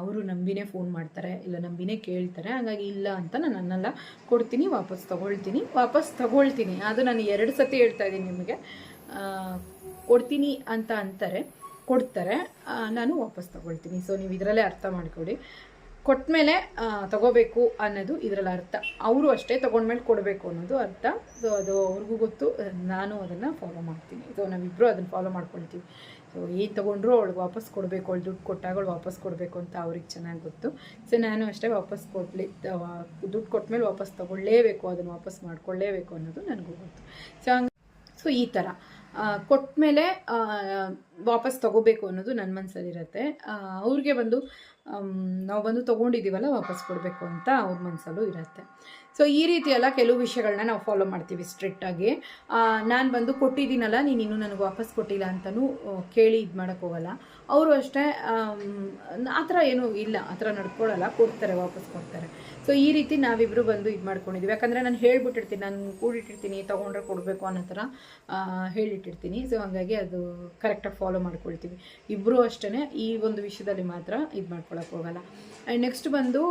ಅವರು ನಂಬಿನೇ ಫೋನ್ ಮಾಡ್ತಾರೆ ಇಲ್ಲ ನಂಬಿನೇ ಕೇಳ್ತಾರೆ. ಹಾಗಾಗಿ ಇಲ್ಲ ಅಂತ ನಾನು ನನ್ನೆಲ್ಲ ಕೊಡ್ತೀನಿ ವಾಪಸ್ ತಗೊಳ್ತೀನಿ ವಾಪಸ್ ತಗೊಳ್ತೀನಿ. ಅದು ನಾನು ಎರಡು ಸತಿ ಹೇಳ್ತಾ ಇದ್ದೀನಿ ನಿಮಗೆ. ಕೊಡ್ತೀನಿ ಅಂತ ಅಂತಾರೆ, ಕೊಡ್ತಾರೆ ನಾನು ವಾಪಸ್ ತಗೊಳ್ತೀನಿ. ಸೊ ನೀವು ಇದರಲ್ಲೇ ಅರ್ಥ ಮಾಡ್ಕೊಳ್ಳಿ. ಕೊಟ್ಟ ಮೇಲೆ ತಗೋಬೇಕು ಅನ್ನೋದು ಇದರಲ್ಲಿ ಅರ್ಥ. ಅವರು ಅಷ್ಟೇ ತೊಗೊಂಡ್ಮೇಲೆ ಕೊಡಬೇಕು ಅನ್ನೋದು ಅರ್ಥ. ಸೊ ಅದು ಅವ್ರಿಗೂ ಗೊತ್ತು. ನಾನು ಅದನ್ನು ಫಾಲೋ ಮಾಡ್ತೀನಿ. ಸೊ ನಾವಿಬ್ಬರು ಅದನ್ನು ಫಾಲೋ ಮಾಡ್ಕೊಳ್ತೀವಿ. ಸೊ ಏನು ತೊಗೊಂಡ್ರು ಅವಳಿಗೆ ವಾಪಸ್ ಕೊಡಬೇಕು, ಅವಳು ದುಡ್ಡು ಕೊಟ್ಟಾಗ ಅವಳು ವಾಪಸ್ ಕೊಡಬೇಕು ಅಂತ ಅವ್ರಿಗೆ ಚೆನ್ನಾಗಿ ಗೊತ್ತು. ಸೊ ನಾನು ಅಷ್ಟೇ ವಾಪಸ್ ಕೊಡಲಿ ದುಡ್ಡು ಕೊಟ್ಮೇಲೆ ವಾಪಸ್ ತೊಗೊಳ್ಳೇಬೇಕು, ಅದನ್ನು ವಾಪಸ್ ಮಾಡ್ಕೊಳ್ಳೇಬೇಕು ಅನ್ನೋದು ನನಗೂ ಗೊತ್ತು. ಸೊ ಹಂಗೆ ಸೊ ಈ ಥರ ಕೊಟ್ಮೇಲೆ ವಾಪಸ್ ತಗೋಬೇಕು ಅನ್ನೋದು ನನ್ನ ಮನಸ್ಸಲ್ಲಿರುತ್ತೆ ಅವ್ರಿಗೆ ಬಂದು ನಾವು ಬಂದು ತೊಗೊಂಡಿದ್ದೀವಲ್ಲ ವಾಪಸ್ ಕೊಡಬೇಕು ಅಂತ ಅವ್ರ ಮನಸ್ಸಲ್ಲೂ ಇರುತ್ತೆ. ಸೊ ಈ ರೀತಿ ಎಲ್ಲ ಕೆಲವು ವಿಷಯಗಳನ್ನ ನಾವು ಫಾಲೋ ಮಾಡ್ತೀವಿ ಸ್ಟ್ರಿಕ್ಟಾಗಿ ನಾನು ಬಂದು ಕೊಟ್ಟಿದ್ದೀನಲ್ಲ, ನೀನು ಇನ್ನೂ ನನಗೆ ವಾಪಸ್ ಕೊಟ್ಟಿಲ್ಲ ಅಂತಲೂ ಕೇಳಿ ಇದು ಮಾಡೋಕ್ಕೋಗಲ್ಲ ಅವರು ಅಷ್ಟೇ ಆ ಥರ ಏನೂ ಇಲ್ಲ, ಆ ಥರ ನಡ್ಕೊಳ್ಳಲ್ಲ ಕೊಡ್ತಾರೆ, ವಾಪಸ್ ಕೊಡ್ತಾರೆ. ಸೊ ಈ ರೀತಿ ನಾವಿಬ್ಬರು ಬಂದು ಇದು ಮಾಡ್ಕೊಂಡಿದ್ದೀವಿ ಯಾಕಂದರೆ ನಾನು ಹೇಳ್ಬಿಟ್ಟಿರ್ತೀನಿ, ನಾನು ಕೂಡಿಟ್ಟಿರ್ತೀನಿ, ತೊಗೊಂಡ್ರೆ ಕೊಡಬೇಕು ಅನ್ನೋ ಥರ ಹೇಳಿಟ್ಟಿರ್ತೀನಿ. ಸೊ ಹಾಗಾಗಿ ಅದು ಕರೆಕ್ಟಾಗಿ ಫಾಲೋ ಮಾಡ್ಕೊಳ್ತೀವಿ. ಇಬ್ಬರು ಅಷ್ಟೇ ಈ ಒಂದು ವಿಷಯದಲ್ಲಿ ಮಾತ್ರ ಇದು ಮಾಡ್ಕೊಳಕ್ಕೆ ಹೋಗಲ್ಲ. ಆ್ಯಂಡ್ ನೆಕ್ಸ್ಟ್ ಬಂದು